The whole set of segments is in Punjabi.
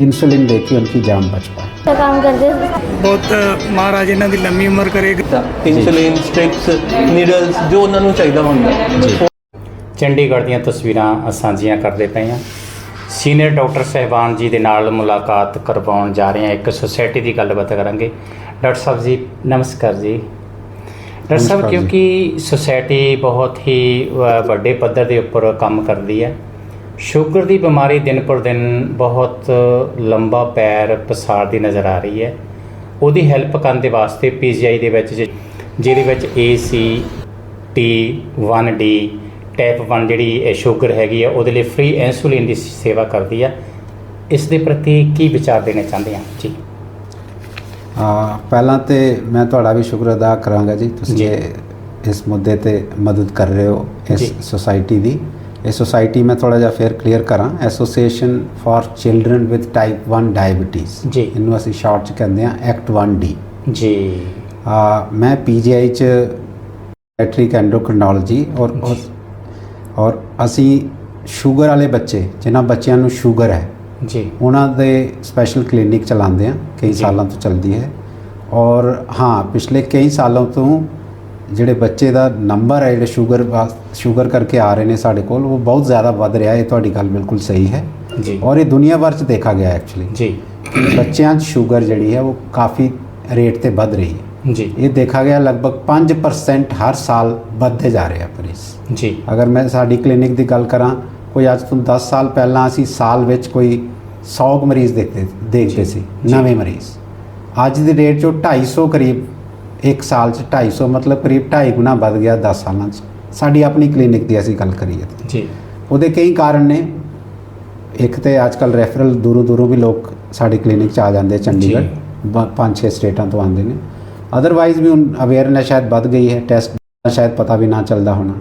इंसुलिन देके उनकी जान बच पाए का काम करते थे ਬਹੁਤ ਮਹਾਰਾਜ ਇਹਨਾਂ ਦੀ ਲੰਮੀ ਉਮਰ ਕਰੇਗਾ ਇਨਸੂਲਿਨ ਸਟ੍ਰਿਪਸ ਨੀਡਲਸ ਜੋ ਉਹਨਾਂ ਨੂੰ ਚਾਹੀਦਾ ਹੁੰਦਾ ਚੰਡੀਗੜ੍ਹ ਦੀਆਂ ਤਸਵੀਰਾਂ ਸਾਂਝੀਆਂ ਕਰਦੇ ਪਏ ਹਾਂ ਸੀਨੀਅਰ ਡਾਕਟਰ ਸਹਿਬਾਨ ਜੀ ਦੇ ਨਾਲ ਮੁਲਾਕਾਤ ਕਰਵਾਉਣ ਜਾ ਰਹੇ ਹਾਂ ਇੱਕ ਸੁਸਾਇਟੀ ਦੀ ਗੱਲਬਾਤ ਕਰਾਂਗੇ ਡਾਕਟਰ ਸਾਹਿਬ ਜੀ ਨਮਸਕਾਰ ਜੀ ਡਾਕਟਰ ਸਾਹਿਬ ਨਮਸਕਾਰ ਜੀ। ਕਿਉਂਕਿ ਸੁਸਾਇਟੀ ਬਹੁਤ ਹੀ ਅ, ਵੱਡੇ ਪੱਧਰ ਦੇ ਉੱਪਰ ਕੰਮ ਕਰਦੀ ਹੈ ਸ਼ੂਗਰ ਦੀ ਬਿਮਾਰੀ ਦਿਨ ਪਰ ਦਿਨ ਬਹੁਤ ਲੰਬਾ ਪੈਰ ਪਸਾਰਦੀ ਨਜ਼ਰ ਆ ਰਹੀ ਹੈ। ਉਹਦੀ ਹੈਲਪ ਕਰਨ ਦੇ ਵਾਸਤੇ ਪੀਜੀਆਈ ਦੇ ਵਿੱਚ ਜਿ- ਜਿਹਦੇ ਵਿੱਚ ਏਸੀ ਟੀ 1D ਟਾਈਪ 1 ਜਿਹੜੀ ਇਹ ਸ਼ੂਗਰ ਹੈਗੀ ਆ ਉਹਦੇ ਲਈ ਫ੍ਰੀ ਇਨਸੂਲਿਨ ਦੀ ਸੇਵਾ ਕਰਦੀ ਆ। ਇਸ ਦੇ ਪ੍ਰਤੀ ਕੀ ਵਿਚਾਰ ਦੇਣੇ ਚਾਹੁੰਦੇ ਆ? ਜੀ। ਆ ਪਹਿਲਾਂ ਤੇ ਮੈਂ ਤੁਹਾਡਾ ਵੀ ਸ਼ੁਕਰ ਅਦਾ ਕਰਾਂਗਾ ਜੀ। ਤੁਸੀਂ ਇਸ ਮੁੱਦੇ ਤੇ ਮਦਦ ਕਰ ਰਹੇ ਹੋ ਇਸ। ਸੁਸਾਇਟੀ ਦੀ। ਇਹ ਸੁਸਾਇਟੀ ਮੈਂ ਥੋੜਾ ਜਿਹਾ ਫੇਰ ਕਲੀਅਰ ਕਰਾਂ। Association for children with type 1 diabetes ਜੀ। ਇਹਨੂੰ ਅਸੀਂ ਸ਼ਾਰਟ ਚ ਕਹਿੰਦੇ ਆ ਐਕਟ 1D ਜੀ। ਆ ਮੈਂ ਪੀਜੀਆਈ ਚ ਪੈਟ੍ਰਿਕ ਐਂਡੋਕ੍ਰਿਨੋਲੋਜੀ ਔਰ ਔਰ- ਅਸੀਂ ਸ਼ੂਗਰ ਵਾਲੇ ਬੱਚੇ ਜਿਨ੍ਹਾਂ ਬੱਚਿਆਂ ਨੂੰ ਸ਼ੂਗਰ ਹੈ ਜੀ। ਉਹਨਾਂ ਦੇ ਸਪੈਸ਼ਲ ਕਲੀਨਿਕ ਚਲਾਉਂਦੇ ਆ ਕਈ। ਸਾਲਾਂ ਤੋਂ ਚੱਲਦੀ ਹੈ। ਔਰ ਹਾਂ ਪਿਛਲੇ ਕਈ ਸਾਲਾਂ ਤੋਂ ਜਿਹੜੇ ਬੱਚੇ ਦਾ ਨੰਬਰ ਹੈ ਜਿਹੜੇ ਸ਼ੂਗਰ ਸ਼ੂਗਰ ਕਰਕੇ ਆ ਰਹੇ ਨੇ ਸਾਡੇ ਕੋਲ ਉਹ ਬਹੁਤ ਜ਼ਿਆਦਾ ਵੱਧ ਰਿਹਾ ਹੈ ਤੁਹਾਡੀ ਗੱਲ ਬਿਲਕੁਲ ਸਹੀ ਹੈ। ਜੀ। ਔਰ ਇਹ ਦੁਨੀਆ ਭਰ ਚ ਦੇਖਾ ਗਿਆ ਐਕਚੁਅਲੀ ਜੀ। ਬੱਚਿਆਂ 'ਚ ਸ਼ੂਗਰ ਜਿਹੜੀ ਹੈ ਉਹ ਕਾਫੀ ਰੇਟ ਤੇ ਵੱਧ ਰਹੀ ਹੈ। ਜੀ। ਇਹ ਦੇਖਾ ਗਿਆ ਲਗਭਗ 5% ਹਰ ਸਾਲ ਵੱਧਦੇ ਜਾ ਰਹੇ ਮਰੀਜ਼ ਜੀ। ਅਗਰ ਮੈਂ ਸਾਡੀ ਕਲੀਨਿਕ ਦੀ ਗੱਲ ਕਰਾਂ ਕੋਈ ਅੱਜ ਤੋਂ 10 ਸਾਲ ਪਹਿਲਾਂ ਅਸੀਂ ਸਾਲ ਵਿੱਚ ਕੋਈ 100 ਕੁ ਮਰੀਜ਼ ਦੇਖਦੇ ਦੇਖਦੇ ਸੀ ਨਵੇਂ ਮਰੀਜ਼। ਅੱਜ ਦੀ ਡੇਟ 'ਚੋਂ 250 ਕਰੀਬ ਇੱਕ ਸਾਲ 'ਚ 250 ਮਤਲਬ ਕਰੀਬ 2.5 ਗੁਣਾ ਵੱਧ ਗਿਆ 10 ਸਾਲਾਂ 'ਚ। ਸਾਡੀ ਆਪਣੀ ਕਲੀਨਿਕ ਦੀ ਅਸੀਂ ਗੱਲ ਕਰੀਏ ਤਾਂ। ਜੀ। ਉਹਦੇ ਕਈ ਕਾਰਨ ਨੇ। ਇੱਕ ਤੇ ਅੱਜ ਕੱਲ ਰੈਫਰਲ ਦੂਰੋਂ ਦੂਰੋਂ ਵੀ ਲੋਕ ਸਾਡੀ ਕਲੀਨਿਕ 'ਚ ਆ ਜਾਂਦੇ ਚੰਡੀਗੜ੍ਹ। ਪੰਜ ਛੇ ਸਟੇਟਾਂ ਤੋਂ ਆਉਂਦੇ ਨੇ। ਅਦਰਵਾਈਜ਼ ਵੀ ਹੁਣ ਅਵੇਅਰਨੈਸ ਸ਼ਾਇਦ ਵੱਧ ਗਈ ਹੈ ਟੈਸਟ ਸ਼ਾਇਦ ਪਤਾ ਵੀ ਨਾ ਚੱਲਦਾ ਹੋਣਾ।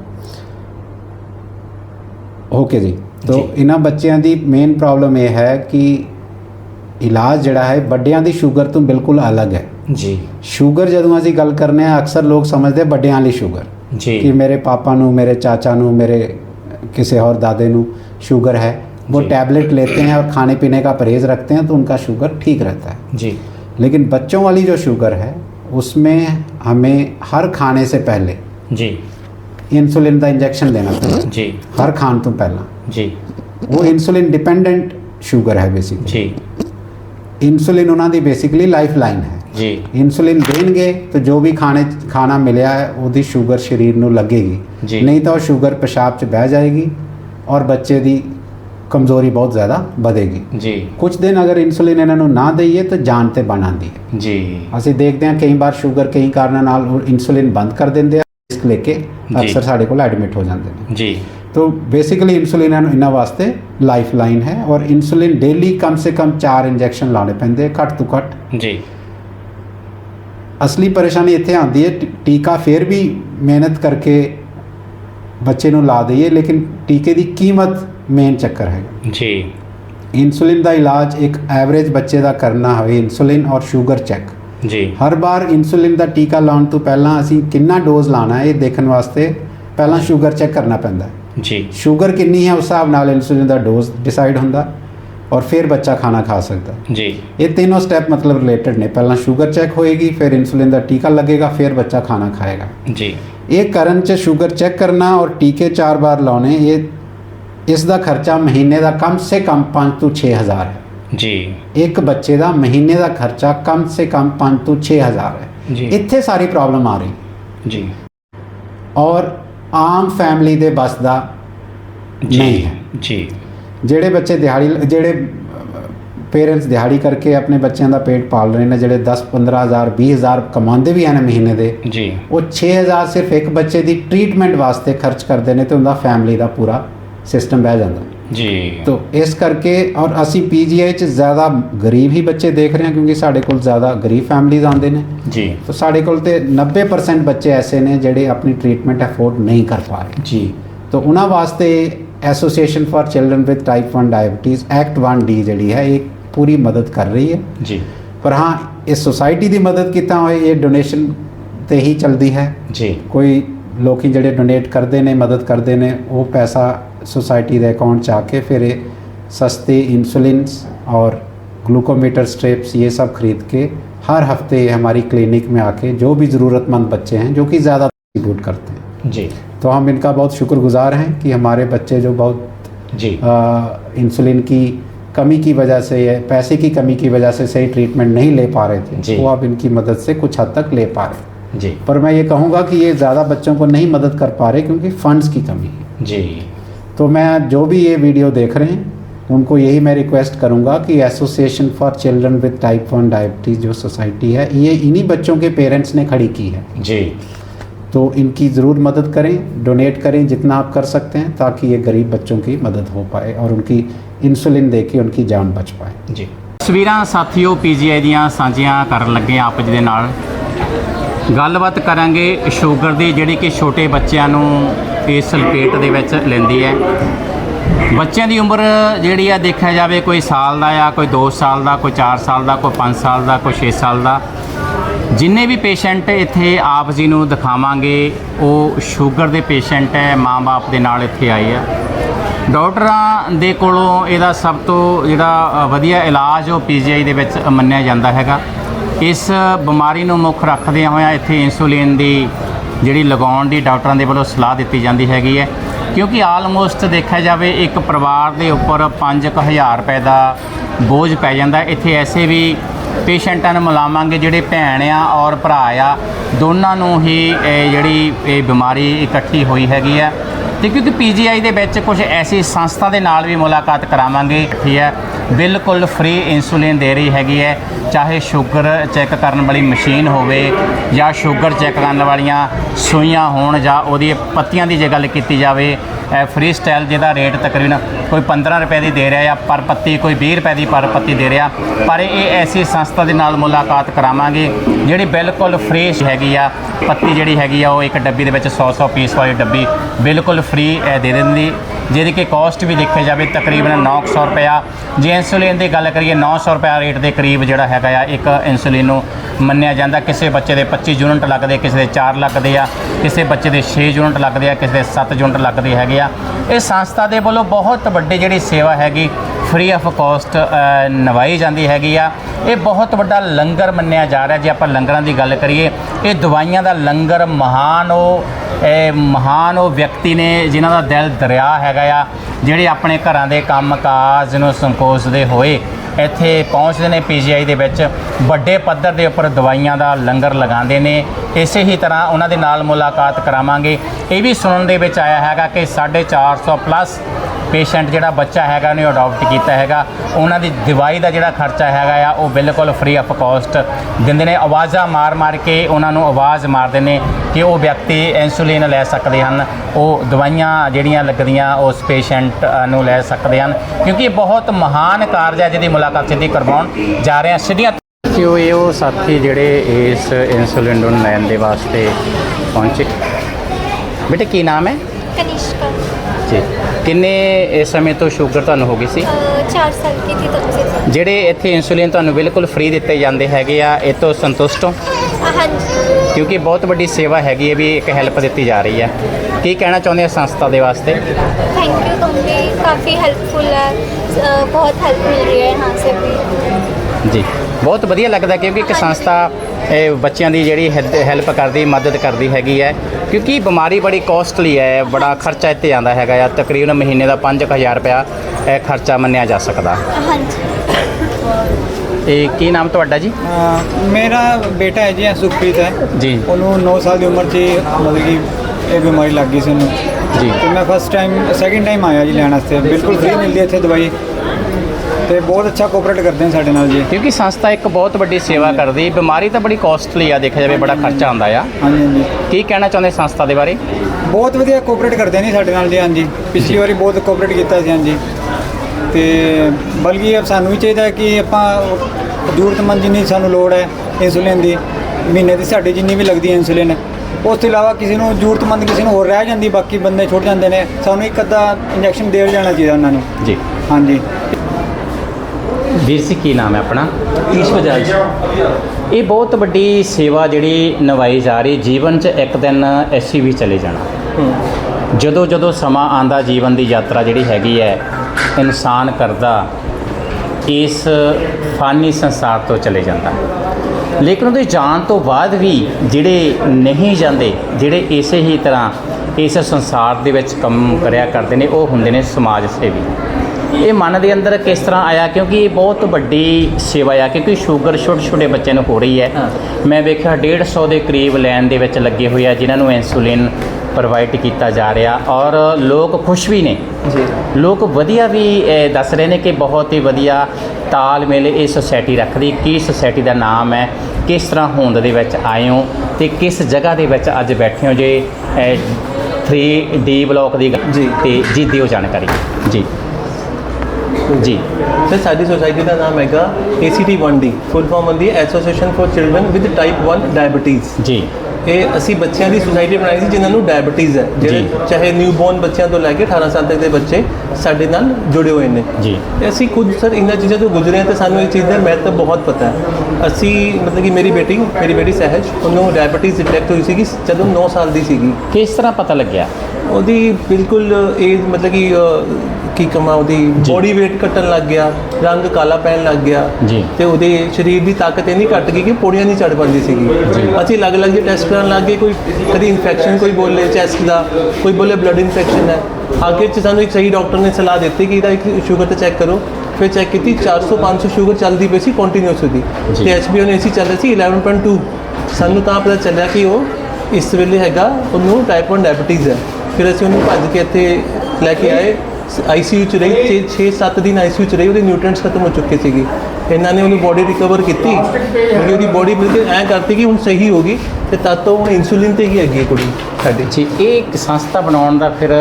ਓਕੇ ਜੀ। ਤੋ। ਇਹਨਾਂ ਬੱਚਿਆਂ ਦੀ ਮੇਨ ਪ੍ਰੋਬਲਮ ਇਹ ਹੈ ਕਿ ਇਲਾਜ ਜਿਹੜਾ ਹੈ ਵੱਡਿਆਂ ਦੀ ਸ਼ੂਗਰ ਤੋਂ ਬਿਲਕੁਲ ਅਲੱਗ ਹੈ। ਜੀ ਸ਼ੂਗਰ ਜਦੋਂ ਅਸੀਂ ਗੱਲ ਕਰਨੇ ਆ ਅਕਸਰ ਲੋਕ ਸਮਝਦੇ ਵੱਡਿਆਂ ਵਾਲੀ ਸ਼ੂਗਰ कि ਜੀ मेरे पापा नु मेरे चाचा नु मेरे किसी और दादे नु शुगर है वो जी। टैबलेट लेते हैं और खाने पीने का परहेज रखते हैं तो उनका शुगर ठीक रहता है जी लेकिन बच्चों वाली जो शुगर है उसमें हमें हर खाने से पहले जी इंसुलिन का इंजेक्शन देना पड़ता जी हर खान तो पहला जी वो इंसुलिन डिपेंडेंट शुगर है बेसिकली जी इंसुलिन उन्होंने बेसिकली लाइफ लाइन है जी ਇਨਸੂਲਿਨ ਦੇਣਗੇ ਤਾਂ ਜੋ ਵੀ ਖਾਣੇ ਖਾਣਾ ਮਿਲਿਆ ਹੈ ਉਹਦੀ ਸ਼ੂਗਰ ਸਰੀਰ ਨੂੰ ਲੱਗੇਗੀ ਜੀ। ਨਹੀਂ ਤਾਂ ਉਹ ਸ਼ੂਗਰ ਪਿਸ਼ਾਬ 'ਚ ਬਹਿ ਜਾਏਗੀ ਔਰ ਬੱਚੇ ਦੀ ਕਮਜ਼ੋਰੀ ਬਹੁਤ ਜ਼ਿਆਦਾ ਵਧੇਗੀ जी ਕੁਝ ਦਿਨ ਅਗਰ ਇਨਸੂਲਿਨ ਇਹਨਾਂ ਨੂੰ ਨਾ ਦਈਏ ਤਾਂ ਜਾਨ ਤੇ ਬਣ ਆਉਂਦੀ ਹੈ जी ਅਸੀਂ ਦੇਖਦੇ ਹਾਂ ਕਈ ਵਾਰ ਸ਼ੂਗਰ ਕਈ ਕਾਰਨਾਂ ਨਾਲ ਉਹ ਇਨਸੂਲਿਨ ਬੰਦ ਕਰ ਦਿੰਦੇ ਆ ਰਿਸਕ ਲੈ ਕੇ ਜੀ। ਅਕਸਰ ਸਾਡੇ ਕੋਲ ਐਡਮਿਟ ਹੋ ਜਾਂਦੇ ਨੇ जी तो बेसिकली इंसुलिन ਇਹਨਾਂ ਇਹਨਾਂ ਵਾਸਤੇ ਲਾਈਫ ਲਾਈਨ ਹੈ ਔਰ ਇਨਸੂਲਿਨ ਡੇਲੀ ਕਮ ਸੇ ਕਮ 4 ਇੰਜੈਕਸ਼ਨ ਲਾਣੇ ਪੈਂਦੇ ਆ, ਘੱਟ ਤੋਂ ਘੱਟ जी ਅਸਲੀ ਪਰੇਸ਼ਾਨੀ ਇੱਥੇ ਆਉਂਦੀ ਹੈ ਟੀਕਾ ਫੇਰ ਵੀ ਮਿਹਨਤ ਕਰਕੇ ਬੱਚੇ ਨੂੰ ਲਾ ਦਈਏ ਲੇਕਿਨ ਟੀਕੇ ਦੀ ਕੀਮਤ ਮੇਨ ਚੱਕਰ ਹੈ। ਜੀ। ਇਨਸੂਲਿਨ ਦਾ ਇਲਾਜ ਇੱਕ ਐਵਰੇਜ ਬੱਚੇ ਦਾ ਕਰਨਾ ਹੋਵੇ ਇਨਸੂਲਿਨ ਔਰ ਸ਼ੂਗਰ ਚੈੱਕ। ਜੀ। ਹਰ ਵਾਰ ਇਨਸੂਲਿਨ ਦਾ ਟੀਕਾ ਲਾਉਣ ਤੋਂ ਪਹਿਲਾਂ ਅਸੀਂ ਕਿੰਨਾ ਡੋਜ਼ ਲਾਣਾ ਹੈ ਇਹ ਦੇਖਣ ਵਾਸਤੇ ਪਹਿਲਾਂ ਸ਼ੂਗਰ ਚੈੱਕ ਕਰਨਾ ਪੈਂਦਾ ਜੀ। ਸ਼ੂਗਰ ਕਿੰਨੀ ਹੈ ਉਸ ਹਿਸਾਬ ਨਾਲ ਇਨਸੂਲਿਨ ਦਾ ਡੋਜ਼ ਡਿਸਾਈਡ ਹੁੰਦਾ। ਔਰ ਫਿਰ ਬੱਚਾ ਖਾਣਾ ਖਾ ਸਕਦਾ। ਜੀ। ਇਹ ਤਿੰਨੋਂ ਸਟੈਪ ਮਤਲਬ ਰਿਲੇਟਡ ਨੇ। ਪਹਿਲਾਂ ਸ਼ੂਗਰ ਚੈੱਕ ਹੋਏਗੀ ਫਿਰ ਇਨਸੂਲਿਨ ਦਾ ਟੀਕਾ ਲੱਗੇਗਾ ਫਿਰ ਬੱਚਾ ਖਾਣਾ ਖਾਏਗਾ। ਜੀ। ਇਹ ਕਰਨ ਚ ਸ਼ੂਗਰ ਚੈੱਕ ਕਰਨਾ ਔਰ ਟੀਕੇ ਚਾਰ ਵਾਰ ਲਾਉਣੇ ਇਹ ਇਸ ਦਾ ਖਰਚਾ ਮਹੀਨੇ ਦਾ ਕਮ ਸੇ ਕਮ 5 ਤੋਂ 6000 ਹੈ। ਜੀ। ਇੱਕ ਬੱਚੇ ਦਾ ਮਹੀਨੇ ਦਾ ਖਰਚਾ ਕਮ ਸੇ ਕਮ 5 ਤੋਂ 6000 ਹੈ। ਜੀ। ਇੱਥੇ ਸਾਰੀ ਪ੍ਰੋਬਲਮ ਆ ਰਹੀ। ਜੀ। ਔਰ ਆਮ ਫੈਮਿਲੀ ਦੇ ਬਸ ਦਾ ਨਹੀਂ ਹੈ। ਜੀ। ਜਿਹੜੇ ਬੱਚੇ ਦਿਹਾੜੀ ਜਿਹੜੇ ਪੇਰੈਂਟਸ ਦਿਹਾੜੀ ਕਰਕੇ ਆਪਣੇ ਬੱਚਿਆਂ ਦਾ ਪੇਟ ਪਾਲ ਰਹੇ ਨੇ ਜਿਹੜੇ 10 15000 20000 ਕਮਾਉਂਦੇ ਵੀ ਹਨ ਮਹੀਨੇ ਦੇ ਜੀ। ਉਹ 6000 ਸਿਰਫ ਇੱਕ ਬੱਚੇ ਦੀ ਟ੍ਰੀਟਮੈਂਟ ਵਾਸਤੇ ਖਰਚ ਕਰਦੇ ਨੇ ਤੇ ਉਹਦਾ ਫੈਮਿਲੀ ਦਾ ਪੂਰਾ ਸਿਸਟਮ ਬਹਿ ਜਾਂਦਾ। ਜੀ। ਤੋਂ ਇਸ ਕਰਕੇ ਔਰ ਅਸੀਂ ਪੀਜੀਆਈ ਚ ਜ਼ਿਆਦਾ ਗਰੀਬ ਹੀ ਬੱਚੇ ਦੇਖ ਰਹੇ ਹਾਂ ਕਿਉਂਕਿ ਸਾਡੇ ਕੋਲ ਜ਼ਿਆਦਾ ਗਰੀਬ ਫੈਮਲੀਆਂ ਆਉਂਦੇ ਨੇ। ਜੀ। ਤੋਂ ਸਾਡੇ ਕੋਲ ਤੇ 90% ਬੱਚੇ ਐਸੇ ਨੇ ਜਿਹੜੇ ਆਪਣੀ ਟ੍ਰੀਟਮੈਂਟ ਅਫੋਰਡ ਨਹੀਂ ਕਰ ਪਾ ਰਹੇ। ਜੀ। ਤੋਂ ਉਹਨਾਂ ਵਾਸਤੇ association for children with type 1 diabetes act 1D ਜਿਹੜੀ ਹੈ ਇਹ ਪੂਰੀ ਮਦਦ ਕਰ ਰਹੀ ਹੈ जी ਪਰ ਹਾਂ ਇਸ ਸੁਸਾਇਟੀ ਦੀ ਮਦਦ ਕੀਤਾ ਹੋਏ ਇਹ ਡੋਨੇਸ਼ਨ ਤੇ ਹੀ ਚਲਦੀ ਹੈ जी ਕੋਈ ਲੋਕੀ ਜਿਹੜੇ ਡੋਨੇਟ ਕਰਦੇ ਨੇ ਮਦਦ ਕਰਦੇ ਨੇ ਉਹ ਪੈਸਾ ਸੁਸਾਇਟੀ ਦੇ ਅਕਾਊਂਟ ਚ ਆ ਕੇ ਫਿਰ ਇਹ ਸਸਤੇ ਇਨਸੂਲਿਨਸ ਔਰ ग्लूकोमीटर स्ट्रिप्स ये सब खरीद के हर हफ्ते हमारी क्लिनिक में आके जो भी ज़रूरतमंद बच्चे हैं जो कि ज़्यादा कंट्रीब्यूट करते हैं जी। तो हम इनका बहुत शुक्रगुजार हैं कि हमारे बच्चे जो बहुत जी। इंसुलिन की कमी की वजह से या पैसे की कमी की वजह से सही ट्रीटमेंट नहीं ले पा रहे थे वो अब इनकी मदद से कुछ हद तक ले पा रहे जी। पर मैं ये कहूँगा कि ये ज़्यादा बच्चों को नहीं मदद कर पा रहे क्योंकि फंड्स की कमी है। जी। तो मैं जो भी ये वीडियो देख रहे हैं उनको यही मैं रिक्वेस्ट करूँगा कि association for children with type one diabetes जो सोसाइटी है ये इन्हीं बच्चों के पेरेंट्स ने खड़ी की है। जी। तो इनकी ज़रूर मदद करें डोनेट करें जितना आप कर सकते हैं ताकि ये गरीब बच्चों की मदद हो पाए और उनकी इंसुलिन दे के उनकी जान बच पाए ਜੀ ਤਸਵੀਰਾਂ ਸਾਥੀਓ ਪੀਜੀਆਈ ਦੀਆਂ ਸਾਂਝੀਆਂ ਕਰਨ ਲੱਗੇ ਹਾਂ ਆਪ ਜੀ ਦੇ ਨਾਲ ਗੱਲਬਾਤ ਕਰਾਂਗੇ ਸ਼ੂਗਰ ਦੀ ਜਿਹੜੀ ਕਿ ਛੋਟੇ ਬੱਚਿਆਂ ਨੂੰ ਇਸ ਲਪੇਟ ਦੇ ਵਿੱਚ ਲੈਂਦੀ ਹੈ ਬੱਚਿਆਂ ਦੀ ਉਮਰ ਜਿਹੜੀ ਆ ਦੇਖਿਆ ਜਾਵੇ ਕੋਈ ਸਾਲ ਦਾ ਆ ਕੋਈ 2 ਸਾਲ ਦਾ ਕੋਈ 4 ਸਾਲ ਦਾ ਕੋਈ 5 ਸਾਲ ਦਾ ਕੋਈ 6 ਸਾਲ ਦਾ ਜਿੰਨੇ ਵੀ ਪੇਸ਼ੈਂਟ ਇੱਥੇ ਆਪ ਜੀ ਨੂੰ ਦਿਖਾਵਾਂਗੇ, ਉਹ ਸ਼ੂਗਰ ਦੇ ਪੇਸ਼ੈਂਟ ਹੈ, ਮਾਂ-ਬਾਪ ਦੇ ਨਾਲ ਇੱਥੇ ਆਏ ਆ। ਡਾਕਟਰਾਂ ਦੇ ਕੋਲੋਂ ਇਹਦਾ ਸਭ ਤੋਂ ਜਿਹੜਾ ਵਧੀਆ ਇਲਾਜ ਉਹ ਪੀਜੀਆਈ ਦੇ ਵਿੱਚ ਮੰਨਿਆ ਜਾਂਦਾ ਹੈਗਾ। ਇਸ ਬਿਮਾਰੀ ਨੂੰ ਮੁੱਖ ਰੱਖਦਿਆਂ ਹੋਇਆਂ ਇੱਥੇ ਇਨਸੂਲਿਨ ਦੀ ਜਿਹੜੀ ਲਗਾਉਣ ਦੀ ਡਾਕਟਰਾਂ ਦੇ ਵੱਲੋਂ ਸਲਾਹ ਦਿੱਤੀ ਜਾਂਦੀ ਹੈਗੀ ਹੈ। ਕਿਉਂਕਿ ਆਲਮੋਸਟ ਦੇਖਿਆ ਜਾਵੇ, ਇੱਕ ਪਰਿਵਾਰ ਦੇ ਉੱਪਰ 5000 ਰੁਪਏ ਦਾ ਬੋਝ ਪੈ ਜਾਂਦਾ। ਇੱਥੇ ਐਸੇ ਵੀ ਪੇਸ਼ੈਂਟਾਂ ਨੂੰ ਮਿਲਾਵਾਂਗੇ, ਜਿਹੜੇ ਭੈਣ ਆ ਔਰ ਭਰਾ ਆ, ਦੋਨਾਂ ਨੂੰ ਹੀ ਇਹ ਜਿਹੜੀ ਇਹ ਬਿਮਾਰੀ ਇਕੱਠੀ ਹੋਈ ਹੈਗੀ ਆ। ਤੇ ਕਿਉਂਕਿ ਪੀਜੀਆਈ ਦੇ ਵਿੱਚ ਕੁਝ ਐਸੀ ਸੰਸਥਾ ਦੇ ਨਾਲ ਵੀ ਮੁਲਾਕਾਤ ਕਰਾਵਾਂਗੇ, ਠੀਕ ਹੈ। ਬਿਲਕੁਲ ਫ੍ਰੀ ਇਨਸੂਲਿਨ ਦੇ ਰਹੀ ਹੈਗੀ ਹੈ। ਚਾਹੇ ਸ਼ੂਗਰ ਚੈੱਕ ਕਰਨ ਵਾਲੀ ਮਸ਼ੀਨ ਹੋਵੇ ਜਾਂ ਸ਼ੂਗਰ ਚੈੱਕ ਕਰਨ ਵਾਲੀਆਂ ਸੂਈਆਂ ਹੋਣ ਜਾਂ ਉਹਦੀ ਪੱਤੀਆਂ ਦੀ ਜੇ ਗੱਲ ਕੀਤੀ ਜਾਵੇ ਫ੍ਰੀ ਸਟਾਈਲ ਜਿਹਦਾ ਰੇਟ ਤਕਰੀਬਨ ਕੋਈ 15 ਰੁਪਏ ਦੀ ਦੇ ਰਿਹਾ ਆ ਪਰ ਪੱਤੀ ਕੋਈ 20 ਰੁਪਏ ਦੀ ਪਰ ਪੱਤੀ ਦੇ ਰਿਹਾ। ਪਰ ਇਹ ਐਸੀ ਸੰਸਥਾ ਦੇ ਨਾਲ ਮੁਲਾਕਾਤ ਕਰਾਵਾਂਗੇ, ਜਿਹੜੀ ਬਿਲਕੁਲ ਫ੍ਰੀ ਹੈਗੀ ਆ। ਪੱਤੀ ਜਿਹੜੀ ਹੈਗੀ ਆ, ਉਹ ਇੱਕ ਡੱਬੀ ਦੇ ਵਿੱਚ 100 100 ਪੀਸ ਵਾਲੀ ਡੱਬੀ ਬਿਲਕੁਲ ਫ੍ਰੀ ਦੇ ਦਿੰਦੀ। ਜਿਹਦੀ ਕਿ ਕਾਸਟ ਵੀ ਦੇਖਿਆ ਜਾਵੇ, ਤਕਰੀਬਨ 900 ਰੁਪਇਆ। ਜੇ ਇਨਸੂਲਿਨ ਦੀ ਗੱਲ ਕਰੀਏ 900 ਰੁਪਇਆ ਰੇਟ ਦੇ ਕਰੀਬ ਜਿਹੜਾ ਹੈਗਾ ਆ, ਇੱਕ ਇਨਸੂਲਿਨ ਨੂੰ ਮੰਨਿਆ ਜਾਂਦਾ ਕਿਸੇ ਬੱਚੇ ਦੇ 25 ਯੂਨਿਟ ਲੱਗਦੇ, ਕਿਸੇ ਦੇ 4 ਲੱਗਦੇ ਆ, ਕਿਸੇ ਬੱਚੇ ਦੇ 6 ਯੂਨਿਟ ਲੱਗਦੇ ਆ, ਕਿਸੇ ਦੇ 7 ਯੂਨਿਟ ਲੱਗਦੇ ਹੈਗੇ ਆ। ਇਹ ਸੰਸਥਾ ਦੇ ਵੱਲੋਂ ਬਹੁਤ ਵੱਡੀ ਜਿਹੜੀ ਸੇਵਾ ਹੈਗੀ ਫ੍ਰੀ ਆਫ ਕਾਸਟ ਨਵਾਈ ਜਾਂਦੀ ਹੈਗੀ ਆ। ਇਹ ਬਹੁਤ ਵੱਡਾ ਲੰਗਰ ਮੰਨਿਆ ਜਾ ਰਿਹਾ, ਜੇ ਆਪਾਂ ਲੰਗਰਾਂ ਦੀ ਗੱਲ ਕਰੀਏ, ਇਹ ਦਵਾਈਆਂ ਦਾ ਲੰਗਰ ਮਹਾਨ ਉਹ ਮਹਾਨ ਉਹ ਵਿਅਕਤੀ ਨੇ ਜਿਨ੍ਹਾਂ ਦਾ ਦਿਲ ਦਰਿਆ ਹੈਗਾ ਆ, ਜਿਹੜੇ ਆਪਣੇ ਘਰਾਂ ਦੇ ਕੰਮਕਾਜ ਨੂੰ ਸੰਕੋਚਦੇ ਹੋਏ ਇੱਥੇ ਪਹੁੰਚਦੇ ਨੇ ਪੀਜੀਆਈ ਦੇ ਵਿੱਚ। ਵੱਡੇ ਪੱਧਰ ਦੇ ਉੱਪਰ ਦਵਾਈਆਂ ਦਾ ਲੰਗਰ ਲਗਾਉਂਦੇ ਨੇ। ਇਸੇ ਹੀ ਤਰ੍ਹਾਂ ਉਹਨਾਂ ਦੇ ਨਾਲ ਮੁਲਾਕਾਤ ਕਰਾਵਾਂਗੇ। ਇਹ ਵੀ ਸੁਣਨ ਦੇ ਵਿੱਚ ਆਇਆ ਹੈਗਾ ਕਿ 450 ਪਲੱਸ ਪੇਸ਼ੈਂਟ ਜਿਹੜਾ ਬੱਚਾ ਹੈਗਾ, ਉਹਨੇ ਅਡਾਪਟ ਕੀਤਾ ਹੈਗਾ। ਉਹਨਾਂ ਦੀ ਦਵਾਈ ਦਾ ਜਿਹੜਾ ਖਰਚਾ ਹੈਗਾ ਆ, ਉਹ ਬਿਲਕੁਲ ਫ੍ਰੀ ਆਫ ਕਾਸਟ ਦਿੰਦੇ ਨੇ। ਆਵਾਜ਼ਾਂ ਮਾਰ ਮਾਰ ਕੇ ਉਹਨਾਂ ਨੂੰ ਆਵਾਜ਼ ਮਾਰਦੇ ਨੇ ਕਿ ਉਹ ਵਿਅਕਤੀ ਇਨਸੂਲਿਨ ਲੈ ਸਕਦੇ ਹਨ। ਉਹ ਦਵਾਈਆਂ ਜਿਹੜੀਆਂ ਲੱਗਦੀਆਂ, ਉਸ ਪੇਸ਼ੈਂਟ ਨੂੰ ਲੈ ਸਕਦੇ ਹਨ। ਕਿਉਂਕਿ ਇਹ ਬਹੁਤ ਮਹਾਨ ਕਾਰਜ ਹੈ ਜਿਹਦੀ ਮੁਲਾਕਾਤ ਸਿੱਧੀ ਕਰਵਾਉਣ ਜਾ ਰਹੇ ਹਾਂ। ਸਿੱਧੀਆਂ ਕਿ ਉਹ ਇਹ ਉਹ ਸਾਥੀ ਜਿਹੜੇ ਇਸ ਇਨਸੂਲਿਨ ਨੂੰ ਲੈਣ ਦੇ ਵਾਸਤੇ ਪਹੁੰਚੇ। ਬੇਟੇ, ਕੀ ਨਾਮ ਹੈ? कनिष्का ਜੀ ਕਿੰਨੇ ਇਸ ਸਮੇਂ ਤੋਂ ਸ਼ੂਗਰ ਤੁਹਾਨੂੰ ਹੋ ਗਈ ਸੀ अ, चार साल की थी तब से सर ਜਿਹੜੇ ਇੱਥੇ ਇਨਸੂਲਿਨ ਤੁਹਾਨੂੰ ਬਿਲਕੁਲ ਫ੍ਰੀ ਦਿੱਤੇ ਜਾਂਦੇ ਹੈਗੇ ਆ ਇਹ ਤੋਂ ਸੰਤੁਸ਼ਟ ਹੋ हाँ जी ਕਿਉਂਕਿ ਬਹੁਤ ਵੱਡੀ ਸੇਵਾ ਹੈਗੀ ਹੈ ਵੀ ਇੱਕ ਹੈਲਪ ਦਿੱਤੀ ਜਾ ਰਹੀ ਹੈ ਕੀ ਕਹਿਣਾ ਚਾਹੁੰਦੇ ਆ ਸੰਸਥਾ ਦੇ ਵਾਸਤੇ थैंक यू कहूँगी काफ़ी हेल्पफुल है अ, बहुत हेल्प मिल रही है यहाँ से भी ਜੀ ਬਹੁਤ ਵਧੀਆ ਲੱਗਦਾ ਕਿਉਂਕਿ ਇੱਕ ਸੰਸਥਾ ਇਹ ਬੱਚਿਆਂ ਦੀ ਜਿਹੜੀ ਹੈਲਪ ਕਰਦੀ ਮਦਦ ਕਰਦੀ ਹੈਗੀ ਹੈ। ਕਿਉਂਕਿ ਬਿਮਾਰੀ ਬੜੀ ਕੋਸਟਲੀ ਹੈ ਬੜਾ ਖਰਚਾ ਇੱਥੇ ਆਉਂਦਾ ਹੈਗਾ ਆ। ਤਕਰੀਬਨ ਮਹੀਨੇ ਦਾ 5000 ਰੁਪਇਆ ਇਹ ਖਰਚਾ ਮੰਨਿਆ ਜਾ ਸਕਦਾ। हाँ जी ਇਹ ਕੀ ਨਾਮ ਤੁਹਾਡਾ ਜੀ? ਮੇਰਾ ਬੇਟਾ ਹੈ ਜੀ ਸੁਖਪ੍ਰੀਤ ਹੈ। ਜੀ। ਉਹਨੂੰ 9 ਸਾਲ ਦੀ ਉਮਰ 'ਚ ਮਤਲਬ ਕਿ ਇਹ ਬਿਮਾਰੀ ਲੱਗ ਗਈ ਸੀ ਉਹਨੂੰ। ਜੀ। ਤੇ ਮੈਂ ਫਸਟ ਟਾਈਮ ਸੈਕਿੰਡ ਟਾਈਮ ਆਇਆ ਜੀ ਲੈਣ ਵਾਸਤੇ। ਬਿਲਕੁਲ ਫ੍ਰੀ ਮਿਲਦੀ ਹੈ ਇੱਥੇ ਦਵਾਈ। ਤੇ ਬਹੁਤ ਅੱਛਾ ਕੋਆਪਰੇਟ ਕਰਦੇ ਨੇ ਸਾਡੇ ਨਾਲ ਜੀ। ਕਿਉਂਕਿ ਸੰਸਥਾ ਇੱਕ ਬਹੁਤ ਵੱਡੀ ਸੇਵਾ ਕਰਦੀ ਬਿਮਾਰੀ ਤਾਂ ਬੜੀ ਕੋਸਟਲੀ ਆ ਦੇਖਿਆ ਜਾਵੇ ਬੜਾ ਖਰਚਾ ਆਉਂਦਾ ਆ। ਹਾਂਜੀ ਹਾਂਜੀ। ਕੀ ਕਹਿਣਾ ਚਾਹੁੰਦੇ ਸੰਸਥਾ ਦੇ ਬਾਰੇ? ਬਹੁਤ ਵਧੀਆ ਕੋਆਪਰੇਟ ਕਰਦੇ ਨੇ ਸਾਡੇ ਨਾਲ ਜੀ ਹਾਂਜੀ। ਪਿਛਲੀ ਵਾਰੀ ਬਹੁਤ ਕੋਆਪਰੇਟ ਕੀਤਾ ਸੀ ਹਾਂਜੀ। ਤੇ ਬਲਕਿ ਇਹ ਸਾਨੂੰ ਵੀ ਚਾਹੀਦਾ ਹੈ ਕਿ ਆਪਾਂ ਜ਼ਰੂਰਤਮੰਦ ਜਿੰਨੀ ਸਾਨੂੰ ਲੋੜ ਹੈ ਇਨਸੂਲਿਨ ਦੀ ਮਹੀਨੇ ਦੀ ਸਾਡੀ ਜਿੰਨੀ ਵੀ ਲੱਗਦੀ ਹੈ ਇਨਸੂਲਿਨ ਉਸ ਤੋਂ ਇਲਾਵਾ ਕਿਸੇ ਨੂੰ ਜ਼ਰੂਰਤਮੰਦ ਕਿਸੇ ਨੂੰ ਹੋਰ ਰਹਿ ਜਾਂਦੀ ਬਾਕੀ ਬੰਦੇ ਛੁੱਟ ਜਾਂਦੇ ਨੇ ਸਾਨੂੰ ਇੱਕ ਅੱਧਾ ਇੰਜੈਕਸ਼ਨ ਦੇ ਜਾਣਾ ਚਾਹੀਦਾ ਉਹਨਾਂ ਨੂੰ। ਜੀ। ਹਾਂਜੀ। ਵੀਰ ਜੀ ਕੀ ਨਾਮ ਹੈ ਆਪਣਾ? ਈਸ਼ ਬਜਾਜ। ਇਹ ਬਹੁਤ ਵੱਡੀ ਸੇਵਾ ਜਿਹੜੀ ਨਿਭਾਈ ਜਾ ਰਹੀ ਜੀਵਨ 'ਚ ਇੱਕ ਦਿਨ ਐਸੀ ਵੀ ਚਲੇ ਜਾਣਾ। ਜਦੋਂ ਜਦੋਂ ਸਮਾਂ ਆਂਦਾ ਜੀਵਨ ਦੀ ਯਾਤਰਾ ਜਿਹੜੀ ਹੈਗੀ ਹੈ ਇਨਸਾਨ ਕਰਦਾ ਇਸ ਫਾਨੀ ਸੰਸਾਰ ਤੋਂ ਚਲੇ ਜਾਂਦਾ। ਲੇਕਿਨ ਉਹਦੇ ਜਾਣ ਤੋਂ ਬਾਅਦ ਵੀ ਜਿਹੜੇ ਨਹੀਂ ਜਾਂਦੇ ਜਿਹੜੇ ਇਸੇ ਹੀ ਤਰ੍ਹਾਂ ਇਸ ਸੰਸਾਰ ਦੇ ਵਿੱਚ ਕੰਮ ਕਰਿਆ ਕਰਦੇ ਨੇ ਉਹ ਹੁੰਦੇ ਨੇ ਸਮਾਜ ਸੇਵੀ। ਇਹ ਮਨ ਦੇ ਅੰਦਰ ਕਿਸ ਤਰ੍ਹਾਂ ਆਇਆ? ਕਿਉਂਕਿ ਇਹ ਬਹੁਤ ਵੱਡੀ ਸੇਵਾ ਆ ਕਿਉਂਕਿ ਸ਼ੂਗਰ ਛੋਟੇ ਛੋਟੇ ਬੱਚਿਆਂ ਨੂੰ ਹੋ ਰਹੀ ਹੈ। ਮੈਂ ਵੇਖਿਆ 150 ਦੇ ਕਰੀਬ ਲਾਈਨ ਦੇ ਵਿੱਚ ਲੱਗੇ ਹੋਏ ਆ ਜਿਨ੍ਹਾਂ ਨੂੰ ਇਨਸੂਲਿਨ ਪ੍ਰੋਵਾਈਡ ਕੀਤਾ ਜਾ ਰਿਹਾ। ਔਰ ਲੋਕ ਖੁਸ਼ ਵੀ ਨੇ। ਜੀ। ਲੋਕ ਵਧੀਆ ਵੀ ਦੱਸ ਰਹੇ ਨੇ ਕਿ ਬਹੁਤ ਹੀ ਵਧੀਆ ਤਾਲਮੇਲ ਇਹ ਸੁਸਾਇਟੀ ਰੱਖਦੀ ਕੀ ਸੁਸਾਇਟੀ ਦਾ ਨਾਮ ਹੈ? ਕਿਸ ਤਰ੍ਹਾਂ ਹੋਂਦ ਦੇ ਵਿੱਚ ਆਏ ਹੋ? ਤੇ ਕਿਸ ਜਗ੍ਹਾ ਦੇ ਵਿੱਚ ਅੱਜ ਬੈਠੇ ਹੋ ਜੇ? 3D ਬਲਾਕ ਦੀ ਜੀ। ਤੇ ਜੀ ਦਿਓ ਜਾਣਕਾਰੀ। ਜੀ। ਜੀ ਸਰ ਸਾਡੀ ਸੋਸਾਇਟੀ ਦਾ ਨਾਮ ਹੈਗਾ ACT1D ਫੁੱਲ ਫਾਰਮ ਹੁੰਦੀ ਹੈ association for children with type 1 diabetes ਜੀ ਇਹ ਅਸੀਂ ਬੱਚਿਆਂ ਦੀ ਸੁਸਾਇਟੀ ਬਣਾਈ ਸੀ ਜਿਨ੍ਹਾਂ ਨੂੰ ਡਾਇਬੀਟੀਜ਼ ਹੈ ਜਿਹੜੇ ਚਾਹੇ ਨਿਊ ਨਿਊਬੋਰਨ ਬੱਚਿਆਂ ਤੋਂ ਲੈ ਕੇ 18 ਸਾਲ ਤੱਕ ਦੇ ਬੱਚੇ ਸਾਡੇ ਨਾਲ ਜੁੜੇ ਹੋਏ ਨੇ ਜੀ ਅਸੀਂ ਖੁਦ ਸਰ ਇਹਨਾਂ ਚੀਜ਼ਾਂ ਤੋਂ ਗੁਜ਼ਰੇ ਤੇ ਸਾਨੂੰ ਇਹ ਚੀਜ਼ ਦਾ ਮਹੱਤਵ ਬਹੁਤ ਪਤਾ ਹੈ ਅਸੀਂ ਮਤਲਬ ਕਿ ਮੇਰੀ ਬੇਟੀ ਮੇਰੀ ਬੇਟੀ ਸਹਿਜ ਉਹਨੂੰ ਡਾਇਬੀਟੀਜ਼ ਡਿਟੈਕਟ ਹੋਈ ਸੀਗੀ ਜਦੋਂ 9 ਸਾਲ ਦੀ ਸੀਗੀ ਕਿਸ ਤਰ੍ਹਾਂ ਪਤਾ ਲੱਗਿਆ ਉਹਦੀ ਬਿਲਕੁਲ ਏਜ ਮਤਲਬ ਕਿ ਕੀ ਕਮਾ ਉਹਦੀ ਬੋਡੀ weight ਘਟਣ ਲੱਗ ਗਿਆ ਰੰਗ ਕਾਲਾ ਪੈਣ ਲੱਗ ਗਿਆ। ਜੀ। ਤੇ ਉਹਦੇ ਸਰੀਰ ਦੀ ਤਾਕਤ ਇੰਨੀ ਘਟ ਗਈ ਕਿ ਪੌੜੀਆਂ ਨਹੀਂ ਚੜ ਪਾਉਂਦੀ ਸੀਗੀ। ਅਸੀਂ ਅਲੱਗ-ਅਲੱਗ ਜਿਹੇ ਟੈਸਟ ਕਰਨ ਲੱਗ ਗਏ ਕੋਈ ਕਦੀ ਇਨਫੈਕਸ਼ਨ ਕੋਈ ਬੋਲੇ ਚੈਸਟ ਦਾ ਕੋਈ ਬੋਲੇ ਬਲੱਡ ਇਨਫੈਕਸ਼ਨ ਹੈ ਅੱਗੇ ਚ ਸਾਨੂੰ ਇੱਕ ਸਹੀ ਡਾਕਟਰ ਨੇ ਸਲਾਹ ਦਿੱਤੀ ਕਿ ਇਹਦਾ ਇੱਕ ਸ਼ੂਗਰ ਤੇ ਚੈੱਕ ਕਰੋ। ਫਿਰ ਚੈੱਕ ਕੀਤੀ 400 500 ਸ਼ੂਗਰ ਚੱਲਦੀ ਪਈ ਸੀ ਕੰਟੀਨਿਊਸ ਉਹਦੀ। ਤੇ ਐਚਬੀਓ ਨੇ ਸੀ ਚੱਲ ਰਹੀ ਸੀ 11.2 ਸਾਨੂੰ ਤਾਂ ਪਤਾ ਚੱਲਿਆ ਕਿ ਉਹ ਇਸ ਵੇਲੇ ਹੈਗਾ ਉਹਨੂੰ ਟਾਈਪ 1 ਡਾਇਬੀਟੀਜ਼ ਹੈ। ਫਿਰ ਅਸੀਂ ਉਹਨੂੰ ਭੱਜ ਕੇ ਇੱਥੇ ਲੈ ਕੇ ਆਏ। ਆਈਸੀਯੂ ਚ ਰਹੀ 6-7 ਦਿਨ ਆਈਸੀਯੂ ਚ ਰਹੀ, ਉਹਦੇ ਨਿਊਟ੍ਰੀਐਂਟਸ ਖਤਮ ਹੋ ਚੁੱਕੇ ਸੀਗੇ। ਇਹਨਾਂ ਨੇ ਉਹਨੂੰ ਬੋਡੀ ਰਿਕਵਰ ਕੀਤੀ। ਕਿਉਂਕਿ ਉਹਦੀ ਬੋਡੀ ਬਿਲਕੁਲ ਐਂ ਕਰਤੀ ਕਿ ਹੁਣ ਸਹੀ ਹੋ ਗਈ, ਤੇ ਤਦ ਤੋਂ ਹੁਣ ਇਨਸੂਲਿਨ ਤੇ ਹੀ ਹੈਗੀ ਕੁੜੀ ਸਾਡੀ। ਜੀ, ਇਹ ਇੱਕ ਸੰਸਥਾ ਬਣਾਉਣ ਦਾ ਫਿਰ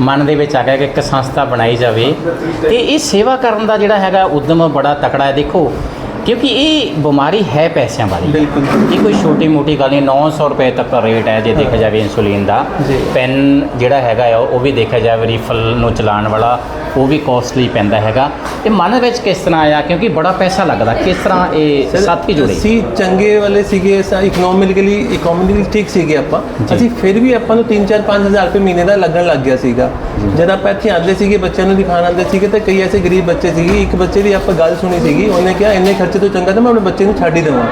ਮਨ ਦੇ ਵਿੱਚ ਆ ਗਿਆ ਕਿ ਇੱਕ ਸੰਸਥਾ ਬਣਾਈ ਜਾਵੇ। ਤੇ ਇਹ ਸੇਵਾ ਕਰਨ ਦਾ ਜਿਹੜਾ ਹੈਗਾ, ਉਦਮ ਬੜਾ ਤਕੜਾ ਹੈ। ਦੇਖੋ ਕਿਉਂਕਿ ਇਹ ਬਿਮਾਰੀ ਹੈ ਪੈਸਿਆਂ ਵਾਲੀ। ਬਿਲਕੁਲ। ਇਹ ਕੋਈ ਛੋਟੀ ਮੋਟੀ ਗੱਲ ਨਹੀਂ 900 ਰੁਪਏ ਤੱਕ ਦਾ ਰੇਟ ਹੈ ਜੇ ਦੇਖਿਆ ਜਾਵੇ ਇਨਸੂਲਿਨ ਦਾ। ਪੈਨ ਜਿਹੜਾ ਹੈਗਾ ਆ ਉਹ ਵੀ ਦੇਖਿਆ ਜਾਵੇ ਰੀਫਲ ਨੂੰ ਚਲਾਉਣ ਵਾਲਾ ਉਹ ਵੀ ਕੋਸਟਲੀ ਪੈਂਦਾ ਹੈਗਾ। ਇਹ ਮਨ ਵਿੱਚ ਕਿਸ ਤਰ੍ਹਾਂ ਆਇਆ? ਕਿਉਂਕਿ ਬੜਾ ਪੈਸਾ ਲੱਗਦਾ। ਕਿਸ ਤਰ੍ਹਾਂ ਇਹ ਸਾਥੀ ਜੁੜੇ? ਅਸੀਂ ਚੰਗੇ ਵਾਲੇ ਸੀਗੇ ਇਕਨੋਮਿਕਲੀ ਇਕਨੋਮਿਕਲੀ ਠੀਕ ਸੀਗੇ ਆਪਾਂ। ਅਸੀਂ ਫਿਰ ਵੀ ਆਪਾਂ ਨੂੰ 3-4 5000 ਰੁਪਏ ਮਹੀਨੇ ਦਾ ਲੱਗਣ ਲੱਗ ਗਿਆ ਸੀਗਾ। ਜਦ ਆਪਾਂ ਇੱਥੇ ਆਉਂਦੇ ਸੀਗੇ ਬੱਚਿਆਂ ਨੂੰ ਦਿਖਾਣ ਆਉਂਦੇ ਸੀਗੇ ਤਾਂ ਕਈ ਐਸੇ ਗਰੀਬ ਬੱਚੇ ਸੀਗੇ ਇੱਕ ਬੱਚੇ ਦੀ ਆਪਾਂ ਗੱਲ ਸੁਣੀ ਸੀਗੀ ਉਹਨੇ ਕਿਹਾ ਇੰਨੇ ਖਰਚੇ ਤੋਂ ਚੰਗਾ ਤਾਂ ਮੈਂ ਆਪਣੇ ਬੱਚੇ ਨੂੰ ਛੱਡ ਹੀ ਦੇਵਾਂ